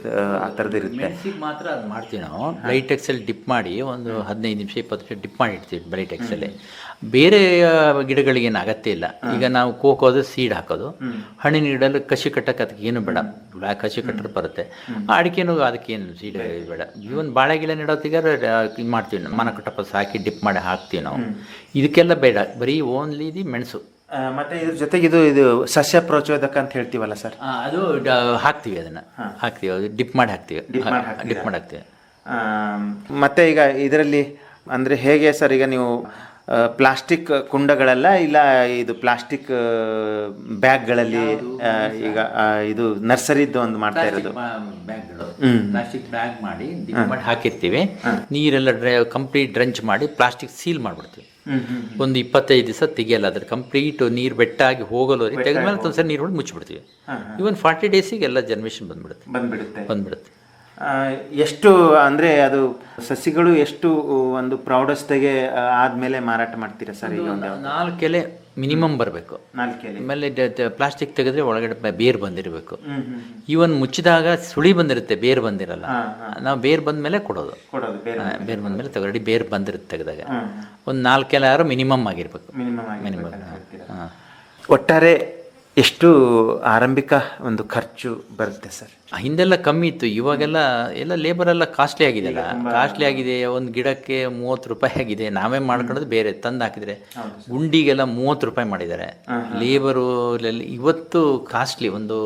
ಆ ಥರದ್ದು ಇರುತ್ತೆ. ಮೆಣಸಿಗೆ ಮಾತ್ರ ಅದು ಮಾಡ್ತೀವಿ ನಾವು. ಬ್ಲೈಟೆಕ್ಸಲ್ಲಿ ಡಿಪ್ ಮಾಡಿ ಒಂದು ಹದಿನೈದು ನಿಮಿಷ ಇಪ್ಪತ್ತು ನಿಮಿಷ ಡಿಪ್ ಮಾಡಿ ಇಡ್ತೀವಿ ಬ್ಲೈಟೆಕ್ಸಲ್ಲಿ ಬೇರೆ ಗಿಡಗಳಿಗೇನು ಅಗತ್ಯ ಇಲ್ಲ. ಈಗ ನಾವು ಕೋಕೋದು ಸೀಡ್ ಹಾಕೋದು. ಹಣ್ಣಿನ ಗಿಡಲ್ಲಿ ಕಸಿ ಕಟ್ಟಕ್ಕೆ ಅದಕ್ಕೆ ಏನು ಬೇಡ. ಬ್ಲ್ಯಾಕ್ ಕಸಿ ಕಟ್ಟರೆ ಬರುತ್ತೆ. ಅಡಿಕೆನೂ ಅದಕ್ಕೇನು ಸೀಡ್ ಬೇಡ. ಇವನ್ ಬಾಳೆ ಗಿಡ ನೆಡೋತಿಗೆ ಇದು ಮಾಡ್ತೀವಿ ಮನಕಟ್ಟಪ್ಪ ಹಾಕಿ ಡಿಪ್ ಮಾಡಿ ಹಾಕ್ತೀವಿ ನಾವು. ಇದಕ್ಕೆಲ್ಲ ಬೇಡ. ಬರೀ ಓನ್ಲಿ ದಿ ಮೆಣಸು. ಮತ್ತೆ ಇದ್ರ ಜೊತೆಗೆ ಇದು ಇದು ಸಸ್ಯ ಪ್ರಚೋದಕ ಅಂತ ಹೇಳ್ತೀವಲ್ಲ ಸರ್? ಆ, ಅದು ಡ- ಹಾಕ್ತೀವಿ ಅದನ್ನ. ಹಾಕ್ತೀವಿ ಅದು ಡಿಪ್ ಮಾಡಿ ಹಾಕ್ತೀವಿ. Dip ಮಾಡಿ ಹಾಕ್ತೀರಾ? ಡಿಪ್ ಮಾಡಿ ಹಾಕ್ತೀವಿ. ಆಮ್, ಮತ್ತೆ ಈಗ ಇದರಲ್ಲಿ ಅಂದ್ರೆ ಹೇಗೆ ಸರ್ ಈಗ ನೀವು ಪ್ಲಾಸ್ಟಿಕ್ ಕುಂಡಗಳೆಲ್ಲ ಇಲ್ಲ ಇದು ಪ್ಲಾಸ್ಟಿಕ್ ಬ್ಯಾಗ್ಗಳಲ್ಲಿ ಈಗ ಇದು ನರ್ಸರಿದ್ದು ಒಂದು ಮಾಡ್ತಾ ಇರೋದು. ಬ್ಯಾಗ್ಗಳು. ಪ್ಲಾಸ್ಟಿಕ್ ಬ್ಯಾಗ್ ಮಾಡಿ ಮಾಡಿ ಹಾಕಿರ್ತೀವಿ. ನೀರೆಲ್ಲ ಡ್ರೈ ಕಂಪ್ಲೀಟ್ ಡ್ರಂಚ್ ಮಾಡಿ ಪ್ಲಾಸ್ಟಿಕ್ ಸೀಲ್ ಮಾಡಿಬಿಡ್ತೀವಿ. ಒಂದು ಇಪ್ಪತ್ತೈದು ದಿವಸ ತೆಗಿಯಲ್ಲ ಅದ್ರ ಕಂಪ್ಲೀಟ್ ನೀರು ಬೆಟ್ಟಾಗಿ ಹೋಗಲು ತೆಗೆದ್ಮೇಲೆ ಒಂದ್ಸರಿ ನೀರು ಹೊಡೆದು ಮುಚ್ಚಿಬಿಡ್ತೀವಿ ಇವನ್ ಫಾರ್ಟಿ ಡೇಸಿಗೆ ಎಲ್ಲ ಜನ್ರೇಷನ್ ಬಂದ್ಬಿಡುತ್ತೆ. ಬಂದ್ಬಿಡುತ್ತೆ. ಬಂದ್ಬಿಡುತ್ತೆ. ಎಷ್ಟು ಅಂದರೆ ಅದು ಸಸಿಗಳು ಎಷ್ಟು ಒಂದು ಪ್ರೌಢಸ್ಥೆಗೆ ಆದ್ಮೇಲೆ ಮಾರಾಟ ಮಾಡ್ತೀರಾ ಸರ್ ಈಗ ಒಂದು? ನಾಲ್ಕು ಎಲೆ ಮಿನಿಮಮ್ ಬರಬೇಕು. ಆಮೇಲೆ ಪ್ಲಾಸ್ಟಿಕ್ ತೆಗೆದ್ರೆ ಒಳಗಡೆ ಬೇರು ಬಂದಿರಬೇಕು. ಈವನ್ ಮುಚ್ಚಿದಾಗ ಸುಳಿ ಬಂದಿರುತ್ತೆ ಬೇರ್ ಬಂದಿರಲ್ಲ. ನಾವು ಬೇರ್ ಬಂದ್ಮೇಲೆ ಕೊಡೋದು. ಕೊಡೋದು ಬೇರೆ ಬಂದ್ಮೇಲೆ. ತಗೊಳ್ಳಿ ಬೇರ್ ಬಂದಿರುತ್ತೆ ತೆಗೆದಾಗ. ಒಂದು ನಾಲ್ಕು ಎಲೆ ಯಾರು ಮಿನಿಮಮ್ ಆಗಿರ್ಬೇಕು. ಮಿನಿಮಮ್ ಒಟ್ಟಾರೆ ಎಷ್ಟು ಆರಂಭಿಕ ಒಂದು ಖರ್ಚು ಬರುತ್ತೆ ಸರ್? ಹಿಂದೆಲ್ಲ ಕಮ್ಮಿ ಇತ್ತು. ಇವಾಗೆಲ್ಲ ಎಲ್ಲ ಲೇಬರ್ ಎಲ್ಲ ಕಾಸ್ಟ್ಲಿ ಆಗಿದೆ ಅಲ್ಲ ಕಾಸ್ಟ್ಲಿ ಆಗಿದೆ ಒಂದು ಗಿಡಕ್ಕೆ ಮೂವತ್ತು ರೂಪಾಯಿ ಆಗಿದೆ. ನಾವೇ ಮಾಡ್ಕೊಳ್ಳೋದು ಬೇರೆ ತಂದು ಹಾಕಿದ್ರೆ. ಗುಂಡಿಗೆಲ್ಲ ಮೂವತ್ತು ರೂಪಾಯಿ ಮಾಡಿದ್ದಾರೆ. ಲೇಬರು ಇವತ್ತು ಕಾಸ್ಟ್ಲಿ ಒಂದು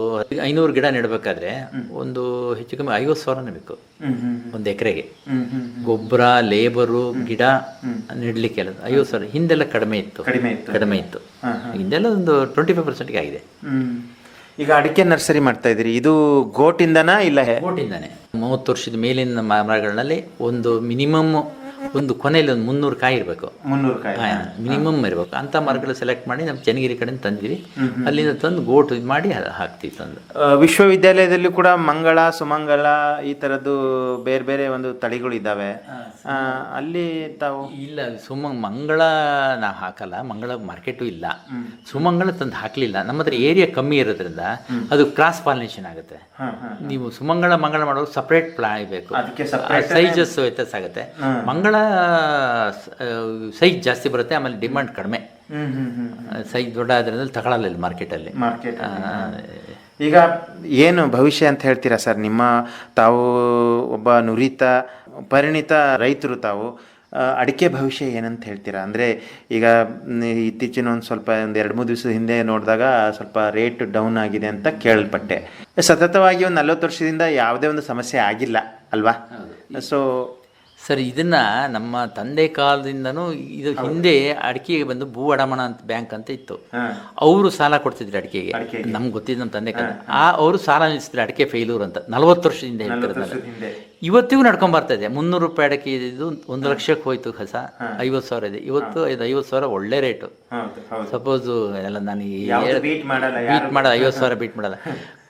ಐನೂರು ಗಿಡ ನೆಡಬೇಕಾದ್ರೆ ಒಂದು ಹೆಚ್ಚು ಕಮ್ಮಿ ಐವತ್ತು ಸಾವಿರನೇ ಬೇಕು. ಒಂದು ಎಕರೆಗೆ. ಗೊಬ್ಬರ ಲೇಬರು ಗಿಡ ನೆಡ್ಲಿಕ್ಕೆಲ್ಲ ಐವತ್ತು ಸಾವಿರ. ಹಿಂದೆಲ್ಲ ಕಡಿಮೆ ಇತ್ತು. ಕಡಿಮೆ ಇತ್ತು. ಕಡಿಮೆ ಇತ್ತು. ಹಿಂದೆಲ್ಲ ಒಂದು ಟ್ವೆಂಟಿ ಫೈವ್ ಪರ್ಸೆಂಟ್ಗೆ ಆಗಿದೆ. ಈಗ ಅಡಿಕೆ ನರ್ಸರಿ ಮಾಡ್ತಾ ಇದ್ದೀರಿ. ಇದು ಗೋಟಿಂದನಾ ಇಲ್ಲ ಹೇ- ಮೂವತ್ತು ವರ್ಷದ ಮೇಲಿನ ಮರಗಳಲ್ಲಿ ಒಂದು ಮಿನಿಮಮ್ ಒಂದು ಕೊನೆಯಲ್ಲಿ ಒಂದು ಮುನ್ನೂರು ಕಾಯಿ ಇರಬೇಕು. ಮುನ್ನೂರು ಕಾಯಿ. ಮಿನಿಮಮ್ ಇರಬೇಕು. ಅಂತ ಮರಗಳು ಸೆಲೆಕ್ಟ್ ಮಾಡಿ ನಮ್ಮ ಚನ್ನಗಿರಿ ಕಡೆ ತಂದ್ವಿ ಅಲ್ಲಿಂದ ತಂದು ಗೋಟು ಇದು ಮಾಡಿ ಅದು ಹಾಕ್ತೀವಿ ತಂದು. ವಿಶ್ವವಿದ್ಯಾಲಯದಲ್ಲಿ ಕೂಡ ಮಂಗಳ ಸುಮಂಗಳ ಈ ಥರದ್ದು ಬೇರೆ ಬೇರೆ ಒಂದು ತಳಿಗಳು ಇದ್ದಾವೆ. ಅಲ್ಲಿ ತಾವು? ಇಲ್ಲ ಸುಮ ಮಂಗಳ ನಾ ಹಾಕಲ್ಲ. ಮಂಗಳ ಮಾರ್ಕೆಟು ಇಲ್ಲ. ಸುಮಂಗಳ ತಂದು ಹಾಕಲಿಲ್ಲ. ನಮ್ಮ ಹತ್ರ ಏರಿಯಾ ಕಮ್ಮಿ ಇರೋದ್ರಿಂದ ಅದು ಕ್ರಾಸ್ ಪಾಲಿನೇಷನ್ ಆಗುತ್ತೆ. ನೀವು ಸುಮಂಗಳ ಮಂಗಳ ಮಾಡೋದು ಸಪ್ರೇಟ್ ಪ್ಲಾ ಬೇಕು. ಸೈಜಸ್ ವ್ಯತ್ಯಾಸ ಆಗುತ್ತೆ. ಮಂಗಳ ಸೈಜ್ ಜಾಸ್ತಿ ಬರುತ್ತೆ ಆಮೇಲೆ ಡಿಮ್ಯಾಂಡ್ ಕಡಿಮೆ. ಸೈಜ್ ದೊಡ್ಡ ಆದ್ರಿಂದ ತಗೊಳ್ಳಲ್ಲ ಇಲ್ಲಿ ಮಾರ್ಕೆಟಲ್ಲಿ. ಮಾರ್ಕೆಟ್ ಈಗ ಏನು ಭವಿಷ್ಯ ಅಂತ ಹೇಳ್ತೀರಾ ಸರ್? ನಿಮ್ಮ ತಾವು ಒಬ್ಬ ನುರಿತ ಪರಿಣಿತ ರೈತರು ತಾವು ಅಡಿಕೆ ಭವಿಷ್ಯ ಏನಂತ ಹೇಳ್ತೀರಾ? ಅಂದರೆ ಈಗ ಇತ್ತೀಚಿನ ಒಂದು ಸ್ವಲ್ಪ ಒಂದು ಎರಡು ಮೂರು ದಿವಸದ ಹಿಂದೆ ನೋಡಿದಾಗ ಸ್ವಲ್ಪ ರೇಟ್ ಡೌನ್ ಆಗಿದೆ ಅಂತ ಕೇಳಲ್ಪಟ್ಟೆ ಸತತವಾಗಿ ಒಂದು ನಲ್ವತ್ತು ವರ್ಷದಿಂದ ಯಾವುದೇ ಒಂದು ಸಮಸ್ಯೆ ಆಗಿಲ್ಲ ಅಲ್ವಾ? ಸೊ ಸರ್ ಇದನ್ನ ನಮ್ಮ ತಂದೆ ಕಾಲದಿಂದನೂ ಇದು ಹಿಂದೆ. ಅಡಿಕೆಗೆ ಬಂದು ಭೂ ಅಡಮಾನ ಅಂತ ಬ್ಯಾಂಕ್ ಅಂತ ಇತ್ತು. ಅವರು ಸಾಲ ಕೊಡ್ತಿದ್ರು ಅಡಿಕೆಗೆ. ನಮ್ಗೆ ಗೊತ್ತಿದ್ದು ನಮ್ಮ ತಂದೆ ಕಾಲ ಆ ಅವರು ಸಾಲ ನಿಲ್ಲಿಸಿದ್ರು ಅಡಿಕೆ ಫೇಲ್ಯೂರ್ ಅಂತ. ನಲವತ್ತು ವರ್ಷದಿಂದ ಹೇಳ್ತಾರೆ ಇವತ್ತಿಗೂ ನಡ್ಕೊಂಡ್ ಬರ್ತಾ ಇದೆ. ಮುನ್ನೂರು ರೂಪಾಯಿ ಅಡಿಕೆ ಇದ್ದು ಒಂದು ಲಕ್ಷಕ್ಕೆ ಹೋಯ್ತು ಕಸ. ಐವತ್ತು ಸಾವಿರ ಇದೆ. ಇವತ್ತು ಇದು ಐವತ್ತು ಸಾವಿರ ಒಳ್ಳೆ ರೇಟು. ಸಪೋಸು ಎಲ್ಲ ನಾನು ಬೀಟ್ ಮಾಡಲ್ಲ ಐವತ್ತು ಸಾವಿರ ಬೀಟ್ ಮಾಡಲ್ಲ.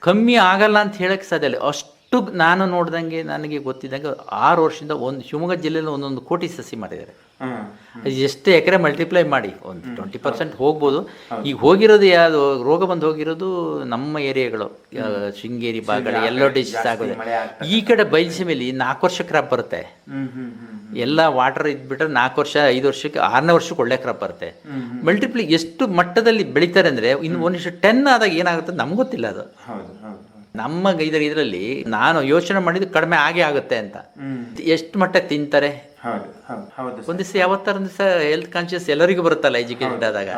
ಕಮ್ಮಿ ಆಗಲ್ಲ ಅಂತ ಹೇಳಕ್ ಸಾಧ್ಯ ಇಲ್ಲ. ಅಷ್ಟು ನಾನು ನೋಡ್ದಂಗೆ ನನಗೆ ಗೊತ್ತಿದ್ದಂಗೆ ಆರು ವರ್ಷದಿಂದ ಒಂದು ಶಿವಮೊಗ್ಗ ಜಿಲ್ಲೆಯಲ್ಲಿ ಒಂದೊಂದು ಕೋಟಿ ಸಸಿ ಮಾಡಿದ್ದಾರೆ. ಎಷ್ಟು ಎಕರೆ ಮಲ್ಟಿಪ್ಲೈ ಮಾಡಿ ಒಂದು ಟ್ವೆಂಟಿ ಪರ್ಸೆಂಟ್ ಹೋಗ್ಬೋದು. ಈಗ ಹೋಗಿರೋದು ಯಾವುದು? ರೋಗ ಬಂದು ಹೋಗಿರೋದು ನಮ್ಮ ಏರಿಯಾಗಳು. ಶೃಂಗೇರಿ ಬಾಗಡೆ ಎಲ್ಲೋ ಡಿಸೀಸ್ ಆಗೋದು. ಈ ಕಡೆ ಬಯಲುಸೀಮೆಯಲ್ಲಿ ನಾಲ್ಕು ವರ್ಷ ಕ್ರಾಪ್ ಬರುತ್ತೆ. ಎಲ್ಲ ವಾಟರ್ ಇದ್ಬಿಟ್ರೆ ನಾಲ್ಕು ವರ್ಷ ಐದು ವರ್ಷಕ್ಕೆ ಆರನೇ ವರ್ಷಕ್ಕೆ ಒಳ್ಳೆ ಕ್ರಾಪ್ ಬರುತ್ತೆ. ಮಲ್ಟಿಪ್ಲೈ ಎಷ್ಟು ಮಟ್ಟದಲ್ಲಿ ಬೆಳಿತಾರೆ ಅಂದ್ರೆ ಇನ್ನು ಒಂದಿಷ್ಟು ಟೆನ್ ಆದಾಗ ಏನಾಗುತ್ತೆ ನಮ್ಗೆ ಗೊತ್ತಿಲ್ಲ ಅದು. ನಮ್ಮ ಇದರ ಇದರಲ್ಲಿ ನಾನು ಯೋಚನೆ ಮಾಡಿದ್ದು ಕಡಿಮೆ ಆಗೇ ಆಗುತ್ತೆ ಅಂತ. ಎಷ್ಟು ಮಟ್ಟ ತಿಂತಾರೆ? ಹೌದು ಹೌದು. ಹೌದು ಒಂದ್ ದಿವಸ ಯಾವತ್ತಾರ ದಿವಸ ಹೆಲ್ತ್ ಕಾನ್ಶಿಯಸ್ ಎಲ್ಲರಿಗೂ ಬರುತ್ತಲ್ಲ ಎಜುಕೇಟೆಡ್ ಆದಾಗ.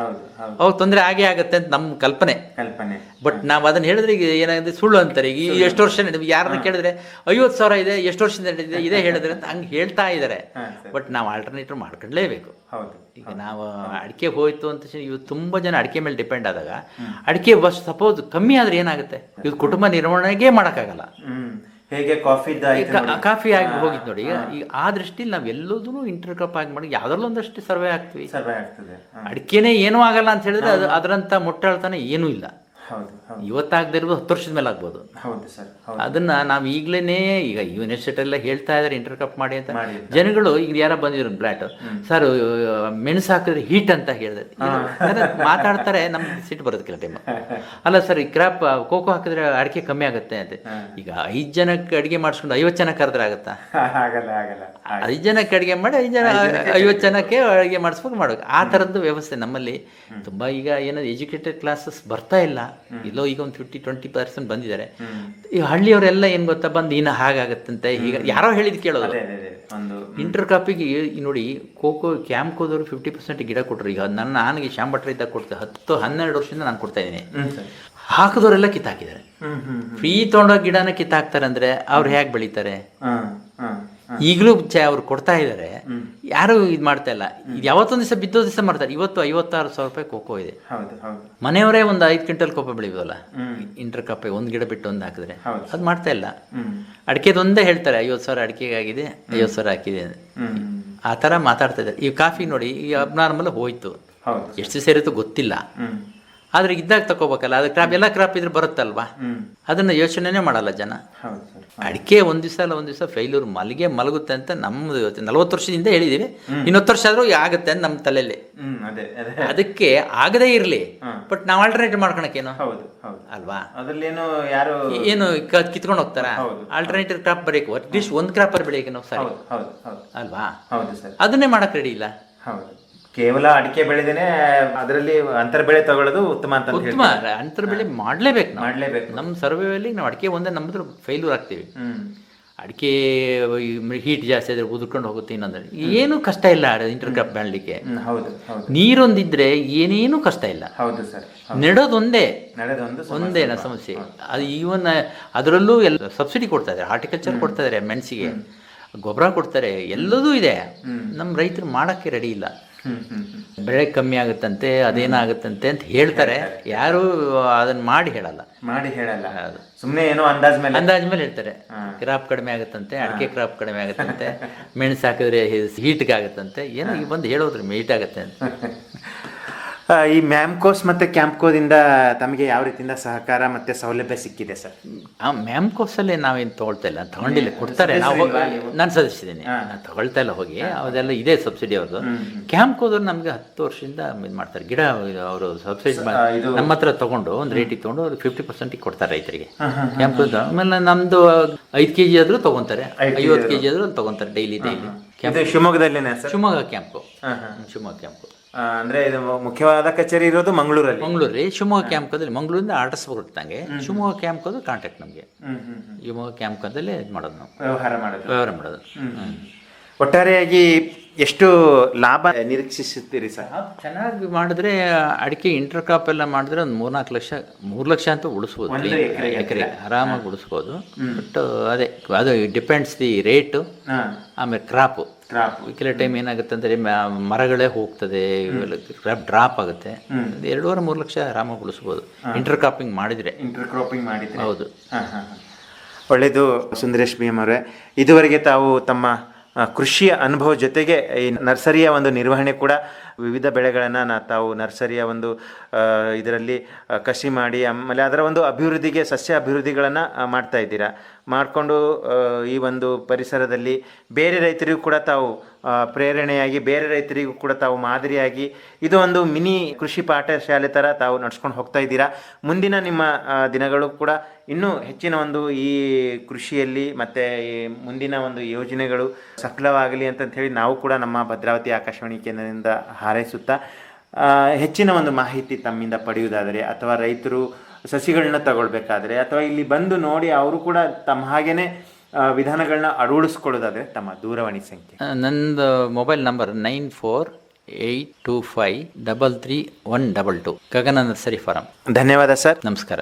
ಅವಾಗ ತೊಂದರೆ ಆಗೇ ಆಗುತ್ತೆ ಅಂತ ನಮ್ಮ ಕಲ್ಪನೆ. ಕಲ್ಪನೆ. ಬಟ್ ನಾವು ಅದನ್ನ ಹೇಳಿದ್ರೆ ಈಗ ಏನಾಗಿದೆ ಸುಳ್ಳು ಅಂತಾರೆ. ಈಗ ಈ ಎಷ್ಟು ವರ್ಷ ನಡೆದಿದೆ? ಯಾರನ್ನ ಕೇಳಿದ್ರೆ ಐವತ್ತು ಸಾವಿರ ಇದೆ ಎಷ್ಟು ವರ್ಷದಿಂದ ನಡೆದಿದೆ? ಇದೇ ಹೇಳಿದ್ರೆ ಅಂತ ಹಂಗೆ ಹೇಳ್ತಾ ಇದ್ದಾರೆ ಬಟ್ ನಾವು ಆಲ್ಟರ್ನೇಟಿವ್ ಮಾಡ್ಕೊಳ್ಳೇಬೇಕು ಹೌದು ಈಗ ನಾವು ಅಡಿಕೆ ಹೋಯ್ತು ಅಂತ ಇವ್ ತುಂಬ ಜನ ಅಡಿಕೆ ಮೇಲೆ ಡಿಪೆಂಡ್ ಆದಾಗ ಅಡಿಕೆ ಬಸ್ ಸಪೋಸ್ ಕಮ್ಮಿ ಆದ್ರೆ ಏನಾಗುತ್ತೆ? ಇದು ಕುಟುಂಬ ನಿರ್ವಹಣೆಗೆ ಮಾಡೋಕ್ಕಾಗಲ್ಲ. ಹೇಗೆ ಕಾಫಿ ಕಾಫಿ ಆಗಿ ಹೋಗಿತ್ತು ನೋಡಿ. ಈಗ ಈಗ ಆ ದೃಷ್ಟಿಲಿ ನಾವ್ ಎಲ್ಲದೂ ಇಂಟರ್ ಕಪ್ ಆಗಿ ಮಾಡಿ ಯಾವ್ದ್ರಲ್ಲೂ ಒಂದಷ್ಟು ಸರ್ವೆ ಆಗ್ತೀವಿ. ಸರ್ವೆ ಆಗ್ತದೆ. ಅಡಿಕೆನೆ ಏನೂ ಆಗಲ್ಲ ಅಂತ ಹೇಳಿದ್ರೆ ಅದು ಅದರಂತ ಮುಟ್ಟಾಳ್ತಾನೆ ಏನೂ ಇಲ್ಲ. ಇವತ್ತಾಗದೇ ಇರ್ಬೋದು ಹತ್ತು ವರ್ಷದ ಮೇಲೆ ಆಗ್ಬೋದು. ಹೌದು ಸರ್ ಅದನ್ನ ನಾವು ಈಗಲೇ ಈಗ ಯೂನಿವರ್ಸಿಟಿ ಎಲ್ಲ ಹೇಳ್ತಾ ಇದ್ದಾರೆ ಇಂಟರ್ ಕಪ್ ಮಾಡಿ ಅಂತ. ಜನಗಳು ಈಗ ಯಾರೋ ಬಂದಿದ್ರು ಫ್ಲಾಟ್ ಸರ್ ಮೆಣಸು ಹಾಕಿದ್ರೆ ಹೀಟ್ ಅಂತ ಹೇಳಿದ್ರೆ. ಮಾತಾಡ್ತಾರೆ ನಮ್ಗೆ ಸಿಟ್ಟು ಬರೋದು ಕೆಲ ಟೈಮ್ ಅಲ್ಲ. ಸರ್ ಈ ಕ್ರಾಪ್ ಕೋಕೋ ಹಾಕಿದ್ರೆ ಅಡಿಕೆ ಕಮ್ಮಿ ಆಗುತ್ತೆ ಅಂತ. ಈಗ ಐದು ಜನಕ್ಕೆ ಅಡಿಗೆ ಮಾಡಿಸ್ಕೊಂಡು ಐವತ್ತು ಜನ ಕರೆದ್ರೆ ಆಗುತ್ತಾ? ಐದು ಜನಕ್ಕೆ ಅಡಿಗೆ ಮಾಡಿ ಐದು ಜನ ಐವತ್ತು ಜನಕ್ಕೆ ಅಡಿಗೆ ಮಾಡಿಸ್ಬೇಕು ಮಾಡ್ಬೇಕು. ಆ ಥರದ್ದು ವ್ಯವಸ್ಥೆ ನಮ್ಮಲ್ಲಿ. ತುಂಬಾ ಈಗ ಏನೋ ಎಜುಕೇಟೆಡ್ ಕ್ಲಾಸಸ್ ಬರ್ತಾ ಇಲ್ಲ. ಎಲ್ಲೋ ಈಗ ಒಂದು ಫಿಫ್ಟಿ ಟ್ವೆಂಟಿ ಪರ್ಸೆಂಟ್ ಬಂದಿದ್ದಾರೆ. ಈ ಹಳ್ಳಿಯವರೆಲ್ಲ ಏನು ಗೊತ್ತಾ ಬಂದು ಇನ್ನು ಹಾಗಾಗತ್ತಂತೆ. ಈಗ ಯಾರೋ ಹೇಳಿದ್ ಕೇಳೋದು. ಇಂಟರ್ ಕಾಪಿಗೆ ನೋಡಿ ಕೋಕೋ ಕ್ಯಾಂಪ್ಕೋದವರು ಫಿಫ್ಟಿ ಪರ್ಸೆಂಟ್ ಗಿಡ ಕೊಟ್ಟರು ಈಗ ನನ್ನ ನನಗೆ ಶ್ಯಾಮ್ ಭಟ್ರ ಇದ್ದಾಗ ಕೊಡ್ತಾ ಹತ್ತು ಹನ್ನೆರಡು ವರ್ಷದಿಂದ ನಾನು ಕೊಡ್ತಾ ಇದ್ದೀನಿ. ಹಾಕಿದವರೆಲ್ಲ ಕಿತ್ತಾಕಿದ್ದಾರೆ. ಫ್ರೀ ತೊಗೊಂಡೋಗಿ ಗಿಡನ ಕಿತ್ತಾಕ್ತಾರೆ ಅಂದ್ರೆ ಅವ್ರು ಹೇಗೆ ಬೆಳಿತಾರೆ? ಈಗಲೂ ಚ ಅವ್ರು ಕೊಡ್ತಾ ಇದ್ದಾರೆ ಯಾರು ಇದು ಮಾಡ್ತಾ ಇಲ್ಲ. ಇದು ಯಾವತ್ತೊಂದು ದಿವಸ ಬಿದ್ದೋ ದಿವಸ ಮಾಡ್ತಾರೆ. ಇವತ್ತು ಐವತ್ತಾರು ಸಾವಿರ ರೂಪಾಯಿ ಕೋಕೋ ಇದೆ. ಮನೆಯವರೇ ಒಂದು ಐದು ಕ್ವಿಂಟಲ್ ಕೋಪ ಬೆಳಿಬೋದಲ್ಲ? ಇಂಟರ್ ಕಪ್ಪೆ ಒಂದು ಗಿಡ ಬಿಟ್ಟು ಒಂದು ಹಾಕಿದ್ರೆ. ಅದು ಮಾಡ್ತಾ ಇಲ್ಲ. ಅಡಿಕೆದೊಂದೇ ಹೇಳ್ತಾರೆ ಐವತ್ತು ಸಾವಿರ ಅಡಿಕೆಗೆ ಆಗಿದೆ ಐವತ್ತು ಸಾವಿರ ಹಾಕಿದೆ. ಆ ಥರ ಮಾತಾಡ್ತಾ ಇದ್ದಾರೆ. ಈ ಕಾಫಿ ನೋಡಿ ಈ ಅಬ್ನಾರ್ಮಲ್ ಹೋಯ್ತು. ಎಷ್ಟು ಸೇರಿತ್ತು ಗೊತ್ತಿಲ್ಲ. ಆದ್ರೆ ಇದ್ದಾಗ ತಗೋಬೇಕಲ್ಲ ಅದು ಕ್ರಾಪ್ ಎಲ್ಲ ಕ್ರಾಪ್ ಇದ್ರೆ ಬರುತ್ತಲ್ವಾ? ಅದನ್ನ ಯೋಚನೆನೇ ಮಾಡಲ್ಲ ಜನ. ಅಡಿಕೆ ಒಂದ್ ದಿವಸ ಅಲ್ಲ ಒಂದ್ ದಿವಸ ಫೈಲೂರ್ ಮಲ್ಗೆ ಮಲಗುತ್ತೆ ಅಂತ ನಮ್ದು ನಲವತ್ತು ವರ್ಷದಿಂದ ಹೇಳಿದೀವಿ. ಇನ್ನೊತ್ತು ವರ್ಷ ಆದ್ರೂ ಆಗುತ್ತೆ ಅಂತ ನಮ್ಮ ತಲೆಯಲ್ಲಿ. ಅದಕ್ಕೆ ಆಗದೇ ಇರ್ಲಿ. ಬಟ್ ನಾವು ಆಲ್ಟರ್ನೇಟಿವ್ ಮಾಡ್ಕೊಳಕೇನು ಅಲ್ವಾ? ಯಾರು ಏನು ಕಿತ್ಕೊಂಡು ಹೋಗ್ತಾರ. ಆಲ್ಟರ್ನೇಟಿವ್ ಕ್ರಾಪ್ ಬರೀಕು ಅಟ್ಲೀಸ್ಟ್ ಒಂದ್ ಕ್ರಾಪ್ ಬೆಳೆಯಕ್ಕೆ ನಾವು ಸರಿ. ಅಲ್ವಾ? ಅದನ್ನೇ ಮಾಡಕ್ ರೆಡಿ ಇಲ್ಲ? ಕೇವಲ ಅಡಿಕೆ ಬೆಳೆದೇನೆ ಅದರಲ್ಲಿ ಅಂತರ ಬೆಳೆ ತಗೊಳ್ಳೋದು ಉತ್ತಮ ಅಂತ ಉತ್ತಮ. ಅಂತರ ಬೆಳೆ ಮಾಡಲೇಬೇಕು ಮಾಡ್ಲೇಬೇಕು. ನಮ್ಮ ಸರ್ವೇಯಲ್ಲಿ ನಾವು ಅಡಿಕೆ ಒಂದೇ ನಮ್ಮದ್ರ ಫೇಲ್ಯೂರ್ ಆಗ್ತೀವಿ. ಅಡಿಕೆ ಹೀಟ್ ಜಾಸ್ತಿ ಆದರೆ ಉದುರ್ಕೊಂಡು ಹೋಗುತ್ತೆ ಇನ್ನೊಂದ್ರೆ ಏನು ಕಷ್ಟ ಇಲ್ಲ ಇಂಟರ್ ಕ್ರಾಪ್ ಮಾಡಲಿಕ್ಕೆ ನೀರೊಂದಿದ್ರೆ ಏನೇನೂ ಕಷ್ಟ ಇಲ್ಲ. ಹೌದು ಸರ್ ನೆಡೋದೊಂದೇ. ಒಂದೇ ಸಮಸ್ಯೆ. ಅದು ಈವನ್ ಅದರಲ್ಲೂ ಎಲ್ಲ ಸಬ್ಸಿಡಿ ಕೊಡ್ತಾ ಇದ್ದಾರೆ. ಹಾರ್ಟಿಕಲ್ಚರ್ ಕೊಡ್ತಾ ಇದ್ದಾರೆ ಮೆಣಸಿಗೆ. ಗೊಬ್ಬರ ಕೊಡ್ತಾರೆ. ಎಲ್ಲದೂ ಇದೆ. ನಮ್ಮ ರೈತರು ಮಾಡೋಕ್ಕೆ ರೆಡಿ ಇಲ್ಲ. ಬೆಳೆ ಕಮ್ಮಿ ಆಗುತ್ತಂತೆ ಅದೇನಾಗುತ್ತಂತೆ ಅಂತ ಹೇಳ್ತಾರೆ. ಯಾರು ಅದನ್ನ ಮಾಡಿ ಹೇಳಲ್ಲ. ಮಾಡಿ ಹೇಳಲ್ಲ. ಸುಮ್ಮನೆ ಏನೋ ಅಂದಾಜ್ ಮೇಲೆ. ಅಂದಾಜ್ ಮೇಲೆ ಹೇಳ್ತಾರೆ. ಕ್ರಾಪ್ ಕಡಿಮೆ ಆಗುತ್ತಂತೆ ಅಡಿಕೆ ಕ್ರಾಪ್ ಕಡಿಮೆ ಆಗುತ್ತಂತೆ ಮೆಣಸು ಹಾಕಿದ್ರೆ ಹೀಟ್ಗೆ ಆಗುತ್ತಂತೆ. ಏನೋ ಈಗ ಬಂದು ಹೇಳೋದ್ರಿ ಹೀಟ್ ಆಗುತ್ತೆ ಅಂತ. ಈ ಮ್ಯಾಮ್ಕೋಸ್ ಮತ್ತೆ ಕ್ಯಾಂಪ್ಕೋದಿಂದ ತಮಗೆ ಯಾವ ರೀತಿಯಿಂದ ಸಹಕಾರ ಮತ್ತೆ ಸೌಲಭ್ಯ ಸಿಕ್ಕಿದೆ ಸರ್? ಆ ಮ್ಯಾಮ್ಕೋಸಲ್ಲಿ ನಾವೇನು ತೊಗೊಳ್ತಾ ಇಲ್ಲ. ತಗೊಂಡಿಲ್ಲ. ಕೊಡ್ತಾರೆ. ನಾವು ನಾನು ಸದಸ್ಯದ್ದೀನಿ ನಾನು ತಗೊಳ್ತಾ ಇಲ್ಲ ಹೋಗಿ. ಅದೆಲ್ಲ ಇದೆ ಸಬ್ಸಿಡಿ ಅವ್ರದ್ದು. ಕ್ಯಾಂಪ್ ಕೋದ್ರು ನಮಗೆ ಹತ್ತು ವರ್ಷದಿಂದ ಇದು ಮಾಡ್ತಾರೆ. ಗಿಡ ಅವರು ಸಬ್ಸಿಡಿ ನಮ್ಮ ಹತ್ರ ತಗೊಂಡು ಒಂದು ರೇಟಿಗೆ ತಗೊಂಡು ಅವ್ರಿಗೆ ಫಿಫ್ಟಿ ಪರ್ಸೆಂಟಿಗೆ ಕೊಡ್ತಾರೆ ರೈತರಿಗೆ. ಕ್ಯಾಂಪ್ ಆಮೇಲೆ ನಮ್ಮದು ಐದು ಕೆ ಜಿ ಆದರೂ ತೊಗೊತಾರೆ. ಐವತ್ತು ಕೆ ಜಿ ಆದರೂ ತಗೊತಾರೆ ಡೈಲಿ ಡೈಲಿ. ಶಿವಮೊಗ್ಗದಲ್ಲಿ ಶಿವಮೊಗ್ಗದಲ್ಲೇನೆ ಶಿವಮೊಗ್ಗ ಕ್ಯಾಂಪು. ಶಿವಮೊಗ್ಗ ಕ್ಯಾಂಪು. ಅಂದ್ರೆ ಇದು ಮುಖ್ಯವಾದ ಕಚೇರಿ ಇರೋದು ಮಂಗಳೂರಲ್ಲಿ. ಮಂಗಳೂರು ರೀ. ಶಿವಮೊಗ್ಗ ಕ್ಯಾಂಪ್ಕದಲ್ಲಿ ಮಂಗಳೂರಿಂದ ಆರ್ಡರ್ಸ್ ಬರುತ್ತಂಗೆ ಶಿವಮೊಗ್ಗ ಕ್ಯಾಂಪ್ಕದು ಕಾಂಟ್ಯಾಕ್ಟ್ ನಮಗೆ. ಶಿವಮೊಗ್ಗ ಕ್ಯಾಂಪ್ಕದಲ್ಲೇ ಇದು ಮಾಡೋದು ನಾವು. ವ್ಯವಹಾರ ಮಾಡೋದು. ವ್ಯವಹಾರ ಮಾಡೋದು. ಒಟ್ಟಾರೆಯಾಗಿ ಎಷ್ಟು ಲಾಭ ನಿರೀಕ್ಷಿಸುತ್ತೀರಿ ಸರ್? ಚೆನ್ನಾಗಿ ಮಾಡಿದ್ರೆ ಅಡಿಕೆ ಇಂಟರ್ ಕ್ರಾಪ್ ಎಲ್ಲ ಮಾಡಿದ್ರೆ ಒಂದು ಮೂರ್ನಾಲ್ಕು ಲಕ್ಷ ಮೂರು ಲಕ್ಷ ಅಂತ ಉಳಿಸ್ಬೋದು ಎಕರೆ ಆರಾಮಾಗಿ ಉಳಿಸ್ಬೋದು. ಬಟ್ ಅದೇ ಅದು ಡಿಪೆಂಡ್ಸ್ ದಿ ರೇಟು ಆಮೇಲೆ ಕ್ರಾಪು ಕೆಲವು ಟೈಮ್ ಏನಾಗುತ್ತೆ ಅಂದರೆ ಮರಗಳೇ ಹೋಗ್ತದೆ ಡ್ರಾಪ್ ಆಗುತ್ತೆ. ಎರಡೂವರೆ ಮೂರು ಲಕ್ಷ ಆರಾಮಾಗಿ ಉಳಿಸ್ಬೋದು. ಇಂಟರ್ ಕ್ರಾಪಿಂಗ್ ಮಾಡಿದರೆ. ಇಂಟರ್ ಕ್ರಾಪಿಂಗ್ ಮಾಡಿದ್ರೆ. ಹೌದು. ಒಳ್ಳೆಯದು ಸುಂದರೇಶ್ ಬಿ ಎಂ ಅವರೇ. ಇದುವರೆಗೆ ತಾವು ತಮ್ಮ ಕೃಷಿಯ ಅನುಭವ ಜೊತೆಗೆ ಈ ನರ್ಸರಿಯ ಒಂದು ನಿರ್ವಹಣೆ ಕೂಡ ವಿವಿಧ ಬೆಳೆಗಳನ್ನು ತಾವು ನರ್ಸರಿಯ ಒಂದು ಇದರಲ್ಲಿ ಕಸಿ ಮಾಡಿ, ಆಮೇಲೆ ಅದರ ಒಂದು ಅಭಿವೃದ್ಧಿಗೆ, ಸಸ್ಯ ಅಭಿವೃದ್ಧಿಗಳನ್ನು ಮಾಡ್ತಾ ಇದ್ದೀರಾ? ಮಾಡಿಕೊಂಡು ಈ ಒಂದು ಪರಿಸರದಲ್ಲಿ ಬೇರೆ ರೈತರಿಗೂ ಕೂಡ ತಾವು ಪ್ರೇರಣೆಯಾಗಿ, ಬೇರೆ ರೈತರಿಗೂ ಕೂಡ ತಾವು ಮಾದರಿಯಾಗಿ, ಇದು ಒಂದು ಮಿನಿ ಕೃಷಿ ಪಾಠಶಾಲೆ ಥರ ತಾವು ನಡ್ಸ್ಕೊಂಡು ಹೋಗ್ತಾ ಇದ್ದೀರಾ? ಮುಂದಿನ ನಿಮ್ಮ ದಿನಗಳು ಕೂಡ ಇನ್ನೂ ಹೆಚ್ಚಿನ ಒಂದು ಈ ಕೃಷಿಯಲ್ಲಿ ಮತ್ತು ಮುಂದಿನ ಒಂದು ಯೋಜನೆಗಳು ಸಫಲವಾಗಲಿ ಅಂತಂಥೇಳಿ ನಾವು ಕೂಡ ನಮ್ಮ ಭದ್ರಾವತಿ ಆಕಾಶವಾಣಿ ಕೇಂದ್ರದಿಂದ ಹಾರೈಸುತ್ತಾ ಹೆಚ್ಚಿನ ಒಂದು ಮಾಹಿತಿ ತಮ್ಮಿಂದ ಪಡೆಯುವುದಾದರೆ ಅಥವಾ ರೈತರು ಸಸಿಗಳನ್ನ ತಗೊಳ್ಬೇಕಾದ್ರೆ ಅಥವಾ ಇಲ್ಲಿ ಬಂದು ನೋಡಿ ಅವರು ಕೂಡ ತಮ್ಮ ಹಾಗೇನೆ ವಿಧಾನಗಳನ್ನ ಅಳವಡಿಸ್ಕೊಳ್ಳೋದಾದ್ರೆ ತಮ್ಮ ದೂರವಾಣಿ ಸಂಖ್ಯೆ. ನಂದು mobile number nine four eight two five double three one double two. Gagana nursery farm. ಧನ್ಯವಾದ ಸರ್. ನಮಸ್ಕಾರ.